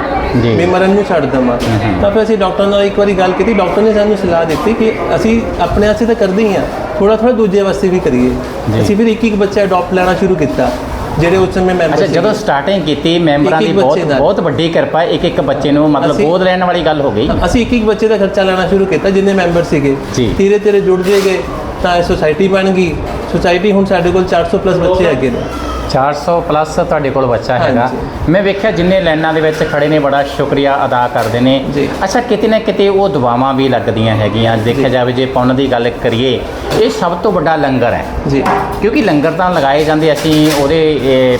ਜੀ। ਮੈਂ ਮਰਨ ਨੂੰ ਛੱਡ ਦੇਵਾਂ ਤਾਂ ਫਿਰ ਅਸੀਂ ਡਾਕਟਰ ਨਾਲ ਇੱਕ ਵਾਰੀ ਗੱਲ ਕੀਤੀ ਡਾਕਟਰ ਨੇ ਸਾਨੂੰ ਸਲਾਹ ਦਿੱਤੀ ਕਿ ਅਸੀਂ ਆਪਣੇ ਵਾਸਤੇ ਤਾਂ ਕਰਦੇ ਹੀ ਹਾਂ ਥੋੜਾ ਥੋੜਾ ਦੂਜੇ ਵਾਸਤੇ ਵੀ ਕਰੀਏ। ਅਸੀਂ ਫਿਰ ਇੱਕ ਇੱਕ ਬੱਚਾ ਅਡਾਪਟ ਲੈਣਾ ਸ਼ੁਰੂ ਕੀਤਾ ਜਿਹੜੇ ਉਸ ਸਮੇਂ ਮੈਂਬਰ ਅੱਛਾ ਜਦੋਂ ਸਟਾਰਟਿੰਗ ਕੀਤੀ ਮੈਂਬਰਾਂ ਦੀ ਬਹੁਤ। ਬਹੁਤ ਵੱਡੀ ਕਿਰਪਾ ਇੱਕ ਇੱਕ ਬੱਚੇ ਨੂੰ ਮਤਲਬ ਗੋਦ ਲੈਣ ਵਾਲੀ ਗੱਲ ਹੋ ਗਈ ਅਸੀਂ ਇੱਕ ਇੱਕ ਬੱਚੇ ਦਾ ਖਰਚਾ ਲੈਣਾ ਸ਼ੁਰੂ ਕੀਤਾ ਜਿੰਨੇ ਮੈਂਬਰ ਸੀਗੇ। ਧੀਰੇ ਧੀਰੇ ਜੁੜ ਗਏ ਤਾਂ ਇਹ ਸੁਸਾਇਟੀ ਬਣ ਗਈ ਸੁਸਾਇਟੀ ਹੁਣ ਸਾਡੇ ਕੋਲ 400 ਪਲੱਸ ਬੱਚੇ ਹੈਗੇ ਨੇ 400 ਪਲੱਸ ਤੁਹਾਡੇ ਕੋਲ ਬੱਚਾ ਹੈਗਾ। ਮੈਂ ਵੇਖਿਆ ਜਿੰਨੇ ਲਾਈਨਾਂ ਦੇ ਵਿੱਚ ਖੜੇ ਨੇ ਬੜਾ ਸ਼ੁਕਰੀਆ ਅਦਾ ਕਰਦੇ ਨੇ। ਅੱਛਾ ਕਿਤੇ ਨਾ ਕਿਤੇ ਉਹ ਦੁਆਵਾਂ ਵੀ ਲੱਗਦੀਆਂ ਹੈਗੀਆਂ। ਦੇਖਿਆ ਜਾਵੇ ਜੇ ਪੁੰਨ ਦੀ ਗੱਲ ਕਰੀਏ ਇਹ ਸਭ ਤੋਂ ਵੱਡਾ ਲੰਗਰ ਹੈ। ਜੀ। ਕਿਉਂਕਿ ਲੰਗਰ ਤਾਂ ਲਗਾਏ ਜਾਂਦੇ ਅਸੀਂ ਉਹਦੇ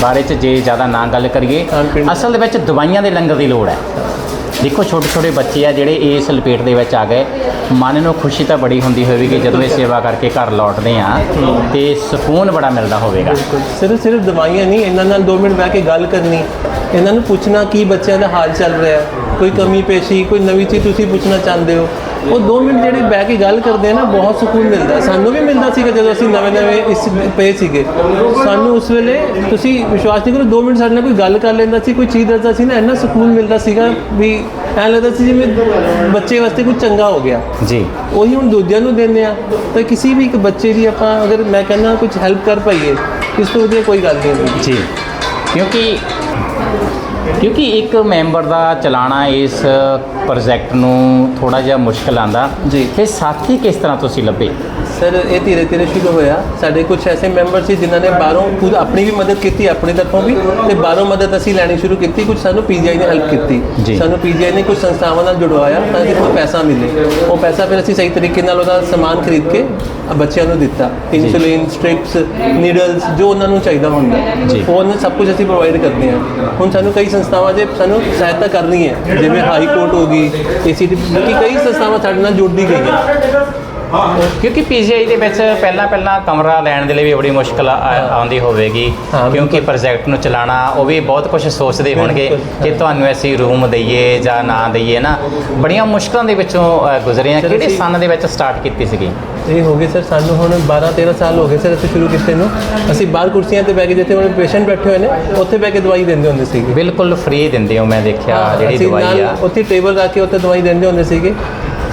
ਬਾਰੇ ਚ ਜੇ ਜ਼ਿਆਦਾ ਨਾ ਗੱਲ ਕਰੀਏ। ਅਸਲ ਦੇ ਵਿੱਚ ਦਵਾਈਆਂ ਦੇ ਲੰਗਰ ਦੀ ਲੋੜ ਹੈ। ਦੇਖੋ ਛੋਟੇ ਛੋਟੇ ਬੱਚੇ ਆ ਜਿਹੜੇ ਇਸ ਲਪੇਟ ਦੇ ਵਿੱਚ ਆ ਗਏ। ਮਨ ਨੂੰ ਖੁਸ਼ੀ ਤਾਂ ਬੜੀ ਹੁੰਦੀ ਹੋਵੇਗੀ ਜਦੋਂ ਇਹ ਸੇਵਾ ਕਰਕੇ ਘਰ ਲੌਟਦੇ ਆ। ਤੇ ਸਕੂਨ ਬੜਾ ਮਿਲਦਾ ਹੋਵੇਗਾ। ਬਿਲਕੁਲ। ਸਿਰਫ ਸਿਰਫ ਦਵਾਈਆਂ ਨਹੀਂ, ਇਹਨਾਂ ਨਾਲ 2 ਮਿੰਟ ਬਹਿ ਕੇ ਗੱਲ ਕਰਨੀ। ਇਹਨਾਂ ਨੂੰ ਪੁੱਛਣਾ ਕੀ ਬੱਚਿਆਂ ਦਾ ਹਾਲ ਚੱਲ ਰਿਹਾ। ਕੋਈ ਕਮੀ ਪੇਸ਼ੀ, ਕੋਈ ਨਵੀਂ ਚੀਜ਼ ਤੁਸੀਂ ਪੁੱਛਣਾ ਚਾਹੁੰਦੇ ਹੋ। ਉਹ 2 ਮਿੰਟ ਜਿਹੜੇ ਬਹਿ ਕੇ ਗੱਲ ਕਰਦੇ ਆ ਨਾ ਬਹੁਤ ਸਕੂਨ ਮਿਲਦਾ। ਸਾਨੂੰ ਵੀ ਮਿਲਦਾ ਸੀਗਾ ਜਦੋਂ ਅਸੀਂ ਨਵੇਂ ਨਵੇਂ ਇਸ ਪਏ ਸੀਗੇ। ਸਾਨੂੰ ਉਸ ਵੇਲੇ ਤੁਸੀਂ ਵਿਸ਼ਵਾਸ ਨਹੀਂ ਕਰੋ 2 ਮਿੰਟ ਸਾਡੇ ਨਾਲ ਕੋਈ ਗੱਲ ਕਰ ਲੈਂਦਾ ਸੀ ਕੋਈ ਚੀਜ਼ ਦੱਸਦਾ ਸੀ ਨਾ ਇੰਨਾ ਸਕੂਨ ਮਿਲਦਾ ਸੀਗਾ ਵੀ ਐਂ ਲੱਗਦਾ ਸੀ ਜਿਵੇਂ ਬੱਚੇ ਵਾਸਤੇ ਕੁਝ ਚੰਗਾ ਹੋ ਗਿਆ। ਜੀ। ਉਹੀ ਹੁਣ ਦੂਜਿਆਂ ਨੂੰ ਦਿੰਦੇ ਆ। ਤਾਂ ਕਿਸੇ ਵੀ ਇੱਕ ਬੱਚੇ ਦੀ ਆਪਾਂ ਅਗਰ ਮੈਂ ਕਹਿੰਦਾ ਕੁਝ ਹੈਲਪ ਕਰ ਪਾਈਏ ਇਸ ਤੋਂ ਵਧੀਆ ਕੋਈ ਗੱਲ ਨਹੀਂ ਜੀ। ਕਿਉਂਕਿ ਕਿਉਂਕਿ ਇੱਕ ਮੈਂਬਰ ਦਾ ਚਲਾਣਾ ਇਸ ਪ੍ਰੋਜੈਕਟ ਨੂੰ ਥੋੜਾ ਜਿਹਾ ਮੁਸ਼ਕਲ ਆਂਦਾ ਜੀ। ਫਿਰ ਸਾਥੀ ਕਿਸ ਤਰ੍ਹਾਂ ਤੁਸੀਂ ਲੱਭੇ ਸਰ ਇਹ ਧੀਰੇ ਧੀਰੇ ਸ਼ੁਰੂ ਹੋਇਆ। ਸਾਡੇ ਕੁਝ ਐਸੇ ਮੈਂਬਰ ਸੀ ਜਿਨ੍ਹਾਂ ਨੇ ਬਾਹਰੋਂ ਖੁਦ ਆਪਣੀ ਵੀ ਮਦਦ ਕੀਤੀ ਆਪਣੀ ਤਰਫੋਂ ਵੀ ਤੇ ਬਾਹਰੋਂ ਮਦਦ ਅਸੀਂ ਲੈਣੀ ਸ਼ੁਰੂ ਕੀਤੀ ਕੁਝ ਸਾਨੂੰ ਪੀਜੀਆਈ ਨੇ ਹੈਲਪ। ਕੀਤੀ। ਸਾਨੂੰ ਪੀਜੀਆਈ ਨੇ ਕੁਝ ਸੰਸਥਾਵਾਂ ਨਾਲ ਜੁੜਵਾਇਆ ਤਾਂ ਕਿ ਕੋਈ ਪੈਸਾ ਮਿਲੇ। ਉਹ ਪੈਸਾ ਫਿਰ ਅਸੀਂ ਸਹੀ ਤਰੀਕੇ ਨਾਲ ਉਹਦਾ ਸਮਾਨ ਖਰੀਦ ਕੇ ਬੱਚਿਆਂ ਨੂੰ ਦਿੱਤਾ। ਇਨਸੂਲਿਨ ਸਟ੍ਰਿਪਸ ਨੀਡਲਸ ਜੋ ਉਹਨਾਂ ਨੂੰ ਚਾਹੀਦਾ ਹੁੰਦਾ। ਉਹ ਉਹਨਾਂ ਸਭ ਕੁਝ ਅਸੀਂ ਪ੍ਰੋਵਾਈਡ ਕਰਦੇ ਹਾਂ। ਹੁਣ ਸਾਨੂੰ ਕਈ ਸੰਸਥਾਵਾਂ ਜੇ ਸਾਨੂੰ ਸਹਾਇਤਾ ਕਰਨੀ ਹੈ ਜਿਵੇਂ ਹਾਈ ਕੋਰਟ ਹੋ ਗਈ ਏਸੀਟੀ ਕਿ ਕਈ ਸੰਸਥਾਵਾਂ ਸਾਡੇ ਨਾਲ ਜੁੜਦੀ ਗਈਆਂ। ਕਿਉਂਕਿ ਪੀਜੀਆਈ ਦੇ ਵਿੱਚ ਪਹਿਲਾਂ ਪਹਿਲਾਂ ਕਮਰਾ ਲੈਣ ਦੇ ਲਈ ਵੀ ਬੜੀ ਮੁਸ਼ਕਲ ਆਉਂਦੀ ਹੋਵੇਗੀ। ਹਾਂ, ਕਿਉਂਕਿ। ਪ੍ਰੋਜੈਕਟ ਨੂੰ ਚਲਾਉਣਾ ਉਹ ਵੀ ਬਹੁਤ ਕੁਝ ਸੋਚਦੇ ਹੋਣਗੇ ਕਿ ਤੁਹਾਨੂੰ ਅਸੀਂ ਰੂਮ ਦਈਏ ਜਾਂ ਨਾ ਦਈਏ ਨਾ। ਬੜੀਆਂ ਮੁਸ਼ਕਲਾਂ ਦੇ ਵਿੱਚੋਂ ਗੁਜ਼ਰੇ ਆ ਕਿਹੜੇ ਸੰਨ ਦੇ ਵਿੱਚ ਸਟਾਰਟ ਕੀਤੀ ਸੀਗੀ? ਇਹ ਹੋ ਗਏ ਸਰ ਸਾਨੂੰ ਹੁਣ 12 13 ਸਾਲ ਹੋ ਗਏ ਸਰ ਅਸੀਂ ਸ਼ੁਰੂ ਕੀਤੇ ਨੂੰ। ਅਸੀਂ ਬਾਹਰ ਕੁਰਸੀਆਂ ਤੇ ਬਹਿ ਕੇ ਜਿੱਥੇ ਹੁਣ ਪੇਸ਼ੈਂਟ ਬੈਠੇ ਹੋਏ ਨੇ ਉੱਥੇ ਬਹਿ ਕੇ ਦਵਾਈ ਦਿੰਦੇ ਹੁੰਦੇ ਸੀਗੇ। ਬਿਲਕੁਲ ਫ੍ਰੀ ਦਿੰਦੇ ਹੋ ਮੈਂ ਦੇਖਿਆ ਜਿਹੜੀ ਦਵਾਈ ਆ। ਉੱਥੇ ਟੇਬਲ ਰੱਖ ਕੇ ਉੱਥੇ ਦਵਾਈ ਦਿੰਦੇ ਹੁੰਦੇ ਸੀਗੇ।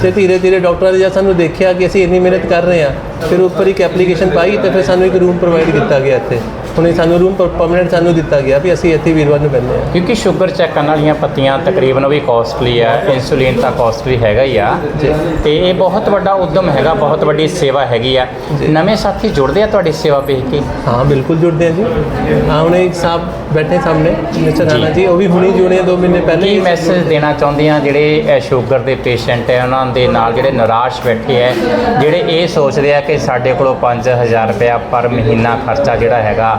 ਤੇ ਧੀਰੇ ਧੀਰੇ ਡਾਕਟਰਾਂ ਨੇ ਜਦ ਸਾਨੂੰ ਦੇਖਿਆ ਕਿ ਅਸੀਂ ਇੰਨੀ ਮਿਹਨਤ ਕਰ ਰਹੇ ਹਾਂ, ਫਿਰ ਉੱਪਰ ਇੱਕ ਐਪਲੀਕੇਸ਼ਨ ਪਾਈ ਤੇ ਫਿਰ ਸਾਨੂੰ ਇੱਕ ਰੂਮ ਪ੍ਰੋਵਾਈਡ ਕੀਤਾ ਗਿਆ ਇੱਥੇ। ਹੁਣ ਇਹ ਸਾਨੂੰ ਰੂਮ ਪਰਮਨੈਂਟ ਸਾਨੂੰ ਦਿੱਤਾ ਗਿਆ ਵੀ ਅਸੀਂ ਇੱਥੇ ਵੀਰਵਾਰ ਨੂੰ ਬੈਠਦੇ ਹਾਂ। ਕਿਉਂਕਿ ਸ਼ੂਗਰ ਚੈੱਕ ਕਰਨ ਵਾਲੀਆਂ ਪੱਤੀਆਂ ਤਕਰੀਬਨ ਉਹ ਵੀ ਕਾਸਟਲੀ ਆ ਇਨਸੂਲਿਨ ਤਾਂ ਕਾਸਟਲੀ ਹੈਗਾ ਹੀ ਆ। ਤੇ ਇਹ ਬਹੁਤ ਵੱਡਾ ਉਦਮ ਹੈਗਾ ਬਹੁਤ ਵੱਡੀ ਸੇਵਾ ਹੈਗੀ ਆ। ਨਵੇਂ ਸਾਥੀ ਜੁੜਦੇ ਆ ਤੁਹਾਡੀ ਸੇਵਾ ਵੇਖ ਕੇ? ਹਾਂ ਬਿਲਕੁਲ ਜੁੜਦੇ ਹਾਂ ਜੀ। ਹਾਂ ਹੁਣ ਇੱਕ ਸਾਹਿਬ ਬੈਠੇ ਸਾਹਮਣੇ ਮਿਸਟਰ ਜੀ। ਰਾਣਾ ਜੀ। ਉਹ ਵੀ ਹੁਣੀ ਜੁੜੇ ਆ 2 ਮਹੀਨੇ ਪਹਿਲੇ ਕੀ ਹੀ। ਮੈਸੇਜ ਦੇਣਾ ਚਾਹੁੰਦੇ ਆ ਜਿਹੜੇ ਸ਼ੂਗਰ ਦੇ ਪੇਸ਼ੈਂਟ ਹੈ ਉਹਨਾਂ ਦੇ ਨਾਲ ਜਿਹੜੇ ਨਿਰਾਸ਼ ਬੈਠੇ ਹੈ ਜਿਹੜੇ ਇਹ ਸੋਚਦੇ ਆ ਕਿ ਸਾਡੇ ਕੋਲੋਂ 5000 ਰੁਪਇਆ ਪਰ ਮਹੀਨਾ ਖਰਚਾ ਜਿਹੜਾ ਹੈਗਾ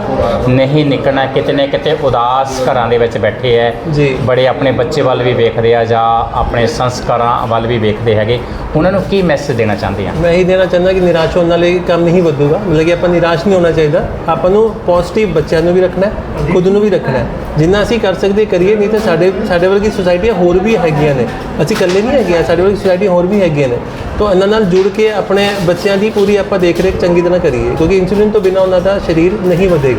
ਨਹੀਂ ਨਿਕਲਣਾ ਕਿਤੇ ਨਾ ਕਿਤੇ ਉਦਾਸ ਘਰਾਂ ਦੇ ਵਿੱਚ ਬੈਠੇ ਜੀ। ਬੜੇ ਆਪਣੇ ਬੱਚੇ ਵੱਲ ਵੀ ਵੇਖਦੇ ਆ ਜਾਂ ਆਪਣੇ ਸੰਸਕਾਰਾਂ ਵੱਲ ਵੀ ਵੇਖਦੇ ਹੈਗੇ। ਉਹਨਾਂ ਨੂੰ ਕੀ ਮੈਸੇਜ ਦੇਣਾ ਚਾਹੁੰਦੇ ਆ? ਮੈਂ ਇਹ ਦੇਣਾ ਚਾਹੁੰਦਾ ਕਿ ਨਿਰਾਸ਼ ਹੋਣ ਇਹ ਕੰਮ ਨਹੀਂ ਵਧੂਗਾ। ਮਤਲਬ ਕਿ ਆਪਾਂ ਨਿਰਾਸ਼ ਨਹੀਂ ਹੋਣਾ ਚਾਹੀਦਾ। ਆਪਾਂ ਨੂੰ ਪੋਜ਼ਿਟਿਵ ਬੱਚਿਆਂ ਨੂੰ ਵੀ ਰੱਖਣਾ ਹੈ ਖੁਦ ਨੂੰ ਵੀ ਰੱਖਣਾ ਹੈ। ਜਿੰਨਾ ਅਸੀਂ ਕਰ ਸਕਦੇ ਕਰੀਏ ਨਹੀਂ ਤਾਂ ਸਾਡੇ ਸਾਡੇ ਵਰਗੀ ਸੁਸਾਇਟੀਆਂ ਹੋਰ ਵੀ ਹੈਗੀਆਂ ਨੇ। ਅਸੀਂ ਇਕੱਲੇ ਨਹੀਂ ਹੈਗੇ ਸਾਡੇ ਵਰਗੀ ਸੁਸਾਇਟੀ ਹੋਰ ਵੀ ਹੈਗੀਆਂ ਨੇ। ਤਾਂ ਇਹਨਾਂ ਨਾਲ ਜੁੜ ਕੇ ਆਪਣੇ ਬੱਚਿਆਂ ਦੀ ਪੂਰੀ ਆਪਾਂ ਦੇਖ ਰੇਖ ਚੰਗੀ ਤਰ੍ਹਾਂ ਕਰੀਏ। ਕਿਉਂਕਿ ਇਨਸੂਲਿਨ ਤੋਂ ਬਿਨਾਂ ਉਹਨਾਂ ਦਾ ਸਰੀਰ ਨਹੀਂ ਵਧੇਗਾ।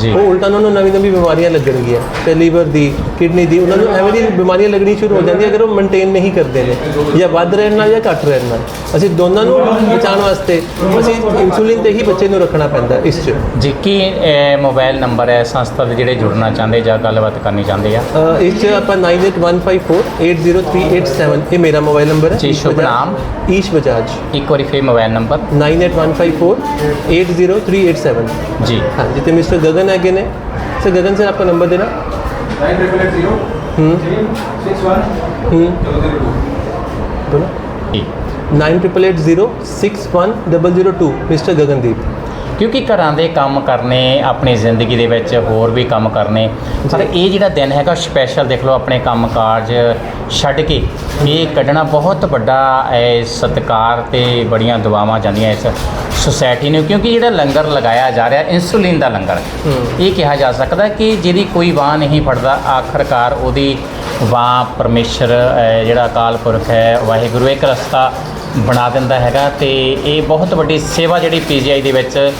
ਜੀ। ਉਹ ਉਲਟਾ ਉਹਨਾਂ ਨੂੰ ਨਵੀਂ ਨਵੀਂ ਬਿਮਾਰੀਆਂ ਲੱਗਣਗੀਆਂ ਤੇ ਲੀਵਰ ਦੀ ਕਿਡਨੀ ਦੀ ਉਹਨਾਂ ਨੂੰ ਐਵੇਂ ਦੀ ਬਿਮਾਰੀਆਂ ਲੱਗਣੀ ਸ਼ੁਰੂ ਹੋ ਜਾਂਦੀਆਂ ਅਗਰ ਉਹ ਮੇਨਟੇਨ ਨਹੀਂ ਕਰਦੇ ਨੇ। ਜਾਂ ਵੱਧ ਰਹਿਣ ਨਾਲ ਜਾਂ ਘੱਟ ਰਹਿਣ ਨਾਲ। ਅਸੀਂ ਦੋਨਾਂ ਨੂੰ ਬਚਾਉਣ ਵਾਸਤੇ ਅਸੀਂ ਇਨਸੂਲਿਨ ਤੇ ਹੀ ਬੱਚੇ ਨੂੰ ਰੱਖਣਾ ਪੈਂਦਾ ਇਸ 'ਚ। ਜੀ ਕੀ ਮੋਬਾਈਲ ਨੰਬਰ ਹੈ? ਸੰਸਥਾ ਦੇ ਜਿਹੜੇ ਜੁੜਨਾ ਚਾਹੁੰਦੇ ਜਾਂ ਗੱਲਬਾਤ ਕਰਨੀ ਚਾਹੁੰਦੇ ਆ? ਇਸ 'ਚ ਆਪਾਂ 9815480387 ਇਹ ਮੇਰਾ ਮੋਬਾਈਲ ਨੰਬਰ ਹੈ। ਜੀ, ਸ਼ੁਭ। ਨਾਮ? ਈਸ਼ ਬਜਾਜ। ਇੱਕ ਵਾਰੀ ਫੇਰ ਮੋਬਾਈਲ ਨੰਬਰ 9815480387 ਜੀ। हाँ जी तो मिस्टर गगन है ने सर गगन सर आपका नंबर देना हम्म हम्म बोलो ਜੀ नाइन ट्रिपल एट जीरो ਕਿਉਂਕਿ ਘਰਾਂ ਦੇ ਕੰਮ ਕਰਨੇ ਆਪਣੀ ਜ਼ਿੰਦਗੀ ਦੇ ਵਿੱਚ ਹੋਰ ਵੀ ਕੰਮ ਕਰਨੇ ਪਰ ਇਹ ਜਿਹੜਾ ਦਿਨ ਹੈਗਾ ਸਪੈਸ਼ਲ ਦੇਖ ਲਓ ਆਪਣੇ ਕੰਮ ਕਾਰਜ ਛੱਡ ਕੇ ਇਹ ਕੱਢਣਾ ਬਹੁਤ ਵੱਡਾ ਸਤਕਾਰ ਤੇ ਬੜੀਆਂ ਦੁਆਵਾਂ ਜਾਂਦੀਆਂ ਇਸ ਸੋਸਾਇਟੀ ਨੂੰ ਕਿਉਂਕਿ ਜਿਹੜਾ ਲੰਗਰ ਲਗਾਇਆ ਜਾ ਰਿਹਾ ਇਨਸੂਲਿਨ ਦਾ ਲੰਗਰ ਇਹ ਕਿਹਾ ਜਾ ਸਕਦਾ ਕਿ ਜਿਹਦੀ ਕੋਈ ਵਾਹ ਨਹੀਂ ਫੜਦਾ ਆਖਰਕਾਰ ਉਹਦੀ ਵਾਹ ਪਰਮੇਸ਼ਰ ਜਿਹੜਾ ਅਕਾਲ ਪੁਰਖ ਹੈ ਵਾਹਿਗੁਰੂ ਇੱਕ ਰਸਤਾ ਬਣਾ ਦਿੰਦਾ ਹੈਗਾ ਤੇ ਇਹ ਬਹੁਤ ਵੱਡੀ ਸੇਵਾ ਜਿਹੜੀ ਪੀਜੀਆਈ ਦੇ ਵਿੱਚ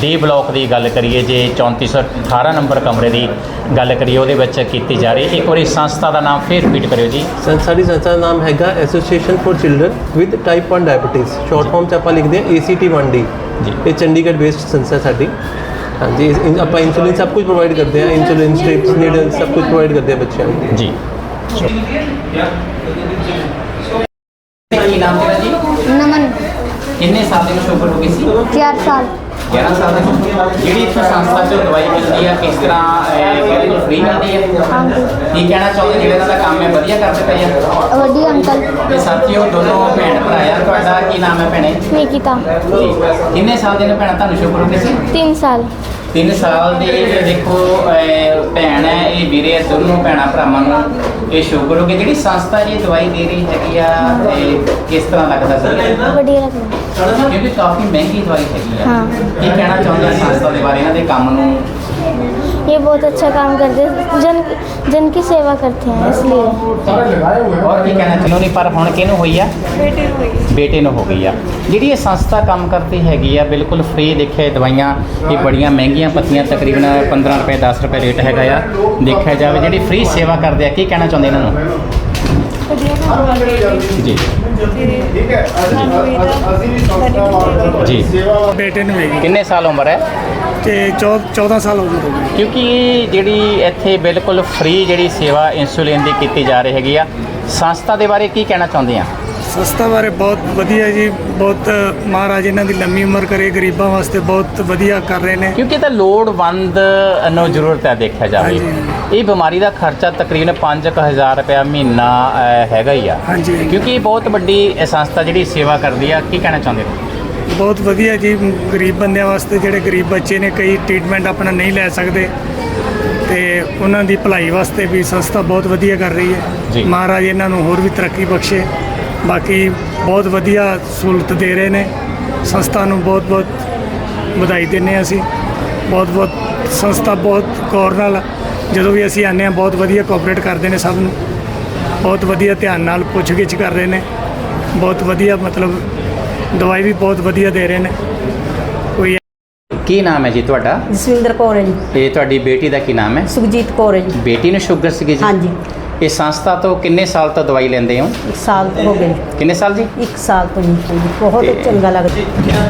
ਡੀ ਬਲਾਕ ਦੀ ਗੱਲ ਕਰੀਏ ਜੇ 3418 ਨੰਬਰ ਕਮਰੇ ਦੀ ਗੱਲ ਕਰੀਏ ਉਹਦੇ ਵਿੱਚ ਕੀਤੀ ਜਾ ਰਹੀ ਇੱਕ ਵਾਰੀ ਸੰਸਥਾ ਦਾ ਨਾਮ ਫੇਰ ਰਿਪੀਟ ਕਰਿਓ ਜੀ। ਸਾਡੀ ਸੰਸਥਾ ਦਾ ਨਾਮ ਹੈਗਾ association for children with type 1 diabetes short form ਚ ਆਪਾਂ ਲਿਖਦੇ ਆ ਡੀ ਜੀ। ਇਹ ਚੰਡੀਗੜ੍ਹ ਬੇਸਡ ਸੰਸਥਾ ਸਾਡੀ। ਹਾਂਜੀ ਆਪਾਂ ਇਨਸੂਲਿਨ ਸਭ ਕੁਝ ਪ੍ਰੋਵਾਈਡ ਕਰਦੇ ਆ ਇਨਸੂਲਿਨ ਸਟ੍ਰਿਪਸ ਨੀਡਲ ਸਭ ਕੁਝ ਪ੍ਰੋਵਾਈਡ ਕਰਦੇ ਆ ਬੱਚਿਆਂ ਨੂੰ। ਜੀ। ਨਾਮ ਤੇਰਾ ਜੀ? ਨਮਨ। ਕਿੰਨੇ ਸਾਲ ਦੀ ਸ਼ੂਗਰ ਹੋ ਗਈ ਸੀ? 4 ਸਾਲ। 11 ਸਾਲ ਦੀ ਜਿਹੜੀ ਇੱਥੋਂ ਸੰਸਥਾ ਚੋਂ ਦਵਾਈ ਮਿਲਦੀ ਆ ਕਿਸ ਤਰ੍ਹਾਂ ਕਹਿੰਦੇ ਨੂੰ ਫ੍ਰੀ ਮਿਲਦੀ ਹੈ ਹਾਂਜੀ। ਕੀ ਕਹਿਣਾ ਚਾਹੁੰਦੇ ਜਿਹੜੇ ਇਹਨਾਂ ਦਾ ਕੰਮ ਹੈ ਵਧੀਆ ਕਰਦੇ ਪਏ ਆ ਵੱਡੀ ਅੰਕਲ। ਤੇ ਸਾਥੀਓ ਦੋਨੋਂ ਭੈਣ ਭਰਾ ਆ ਤੁਹਾਡਾ ਕੀ ਨਾਮ ਹੈ ਭੈਣੇ? ਨਿਕਿਤਾ। ਕਿੰਨੇ ਸਾਲ ਦੇ ਨੇ ਭੈਣਾ? ਤੁਹਾਨੂੰ ਸ਼ੂਗਰ ਹੋ ਗਈ 3 ਸਾਲ। ਤਿੰਨ ਸਾਲ ਦੀ ਇਹ ਦੇਖੋ ਅਹ, ਭੈਣ ਹੈ ਇਹ ਵੀਰੇ ਹੈ, ਦੋਨੋਂ ਭੈਣਾਂ ਭਰਾਵਾਂ ਨੂੰ ਇਹ ਸ਼ੂਗਰ ਹੋ। ਗਈ ਜਿਹੜੀ ਸੰਸਥਾ ਜੀ ਦਵਾਈ ਦੇ ਰਹੀ ਹੈਗੀ ਆ ਤੇ ਕਿਸ ਤਰ੍ਹਾਂ ਲੱਗਦਾ ਸਰ? ਵਧੀਆ ਲੱਗਦਾ। ਕਿਉਂਕਿ ਕਾਫੀ ਮਹਿੰਗੀ ਦਵਾਈ ਹੈਗੀ ਆ। ਹਾਂ। ਕੀ ਕਹਿਣਾ ਚਾਹੁੰਦਾ ਸੰਸਥਾ ਦੇ ਬਾਰੇ ਇਹਨਾਂ ਦੇ ਕੰਮ ਨੂੰ? ये बहुत अच्छा काम करते हैं जन जन की सेवा करते हैं इसलिए ਔਰ ਕੀ ਕਹਿਣਾ ਚਾਹੁੰਦੇ ਨਹੀਂ ਪਰ ਹੁਣ ਕਿਹਨੂੰ ਹੋਈ ਆ ਬੇਟੇ ਨੂੰ ਹੋਈ ਬੇਟੇ ਨੂੰ ਹੋ ਗਈ ਆ ਜਿਹੜੀ ਇਹ ਸੰਸਥਾ ਕੰਮ ਕਰਦੀ ਹੈਗੀ ਆ ਬਿਲਕੁਲ ਫ੍ਰੀ ਦੇਖਿਆ ਇਹ ਦਵਾਈਆਂ ਇਹ ਬੜੀਆਂ ਮਹਿੰਗੀਆਂ ਪੱਤੀਆਂ ਤਕਰੀਬਨ 15 ਰੁਪਏ 10 ਰੁਪਏ ਰੇਟ ਹੈਗਾ ਆ ਦੇਖਿਆ ਜਾਵੇ ਜਿਹੜੀ ਫ੍ਰੀ ਸੇਵਾ ਕਰਦੇ ਆ ਕੀ ਕਹਿਣਾ ਚਾਹੁੰਦੇ ਇਹਨਾਂ ਨੂੰ ਜੀ ਜੀ ਬੇਟੇ ਨੂੰ ਹੈਗੀ ਕਿੰਨੇ ਸਾਲ ਉਮਰ ਹੈ ਤੇ 14 ਸਾਲ ਹੋ ਗਈ ਕਿਉਂਕਿ ਇਹ ਜਿਹੜੀ ਇੱਥੇ ਬਿਲਕੁਲ ਫ੍ਰੀ ਜਿਹੜੀ ਸੇਵਾ ਇਨਸੂਲਿਨ ਦੀ ਕੀਤੀ ਜਾ ਰਹੀ ਹੈਗੀ ਆ ਸੰਸਥਾ ਦੇ ਬਾਰੇ ਕੀ ਕਹਿਣਾ ਚਾਹੁੰਦੇ ਆ? ਸੰਸਥਾ ਬਾਰੇ ਬਹੁਤ ਵਧੀਆ ਜੀ ਬਹੁਤ ਮਹਾਰਾਜ ਇਹਨਾਂ ਦੀ ਲੰਮੀ ਉਮਰ ਕਰੇ ਗਰੀਬਾਂ ਵਾਸਤੇ ਬਹੁਤ ਵਧੀਆ ਕਰ ਰਹੇ ਨੇ। ਕਿਉਂਕਿ ਇਹ ਤਾਂ ਲੋੜਵੰਦ ਨੂੰ ਜ਼ਰੂਰਤ ਹੈ ਦੇਖਿਆ ਜਾਵੇ। ਹਾਂਜੀ। ਇਹ ਬਿਮਾਰੀ ਦਾ ਖਰਚਾ ਤਕਰੀਬਨ 5000 ਰੁਪਇਆ ਮਹੀਨਾ ਅਹ, ਹੈਗਾ ਹੀ ਆ। ਹਾਂਜੀ, ਹਾਂਜੀ। ਕਿਉਂਕਿ ਇਹ ਬਹੁਤ ਵੱਡੀ ਇਹ ਸੰਸਥਾ ਜਿਹੜੀ ਸੇਵਾ ਕਰਦੀ ਆ ਕੀ ਕਹਿਣਾ ਚਾਹੁੰਦੇ ਹੋ? ਬਹੁਤ ਵਧੀਆ ਜੀ ਗਰੀਬ ਬੰਦਿਆਂ ਵਾਸਤੇ ਜਿਹੜੇ ਗਰੀਬ ਬੱਚੇ ਨੇ ਕਈ ਟ੍ਰੀਟਮੈਂਟ ਆਪਣਾ ਨਹੀਂ ਲੈ ਸਕਦੇ ਤੇ ਉਹਨਾਂ ਦੀ ਭਲਾਈ ਵਾਸਤੇ ਵੀ ਸੰਸਥਾ ਬਹੁਤ ਵਧੀਆ ਕਰ ਰਹੀ। ਹੈ। ਮਹਾਰਾਜ ਇਹਨਾਂ ਨੂੰ ਹੋਰ ਵੀ ਤਰੱਕੀ ਬਖਸ਼ੇ। ਬਾਕੀ ਬਹੁਤ ਵਧੀਆ ਸਹੂਲਤ ਦੇ ਰਹੇ ਨੇ। ਸੰਸਥਾ ਨੂੰ ਬਹੁਤ ਬਹੁਤ ਵਧਾਈ ਹਾਂ ਅਸੀਂ। ਬਹੁਤ ਬਹੁਤ ਸੰਸਥਾ ਬਹੁਤ ਗੌਰ ਨਾਲ ਜਦੋਂ ਵੀ ਅਸੀਂ ਆਉਂਦੇ ਹਾਂ ਬਹੁਤ ਵਧੀਆ ਕੋਆਪਰੇਟ ਕਰਦੇ ਨੇ ਸਭ ਨੂੰ। ਬਹੁਤ ਵਧੀਆ ਧਿਆਨ ਨਾਲ ਪੁੱਛਗਿੱਛ ਕਰ ਰਹੇ ਨੇ। ਬਹੁਤ ਵਧੀਆ ਮਤਲਬ ਦਵਾਈ ਵੀ ਬਹੁਤ ਵਧੀਆ ਦੇ ਰਹੇ ਨੇ। ਕੋਈ ਕੀ ਨਾਮ ਹੈ ਜੀ ਤੁਹਾਡਾ? ਜਸਵਿੰਦਰ ਕੌਰ ਹੈ ਜੀ। ਇਹ ਤੁਹਾਡੀ ਬੇਟੀ ਦਾ ਕੀ ਨਾਮ ਹੈ? ਸੁਖਜੀਤ ਕੌਰ ਹੈ ਜੀ। ਬੇਟੀ ਨੂੰ ਸ਼ੂਗਰ ਸੀਗੀ ਜੀ? ਹਾਂਜੀ। ਇਹ ਸੰਸਥਾ ਤੋਂ ਕਿੰਨੇ ਸਾਲ ਤੋਂ ਦਵਾਈ ਲੈਂਦੇ ਹੋ? ਇੱਕ ਸਾਲ ਹੋ ਗਏ ਕਿੰਨੇ ਸਾਲ ਜੀ? ਇੱਕ ਸਾਲ ਤੋਂ ਜੀ। ਬਹੁਤ ਚੰਗਾ ਲੱਗਦਾ।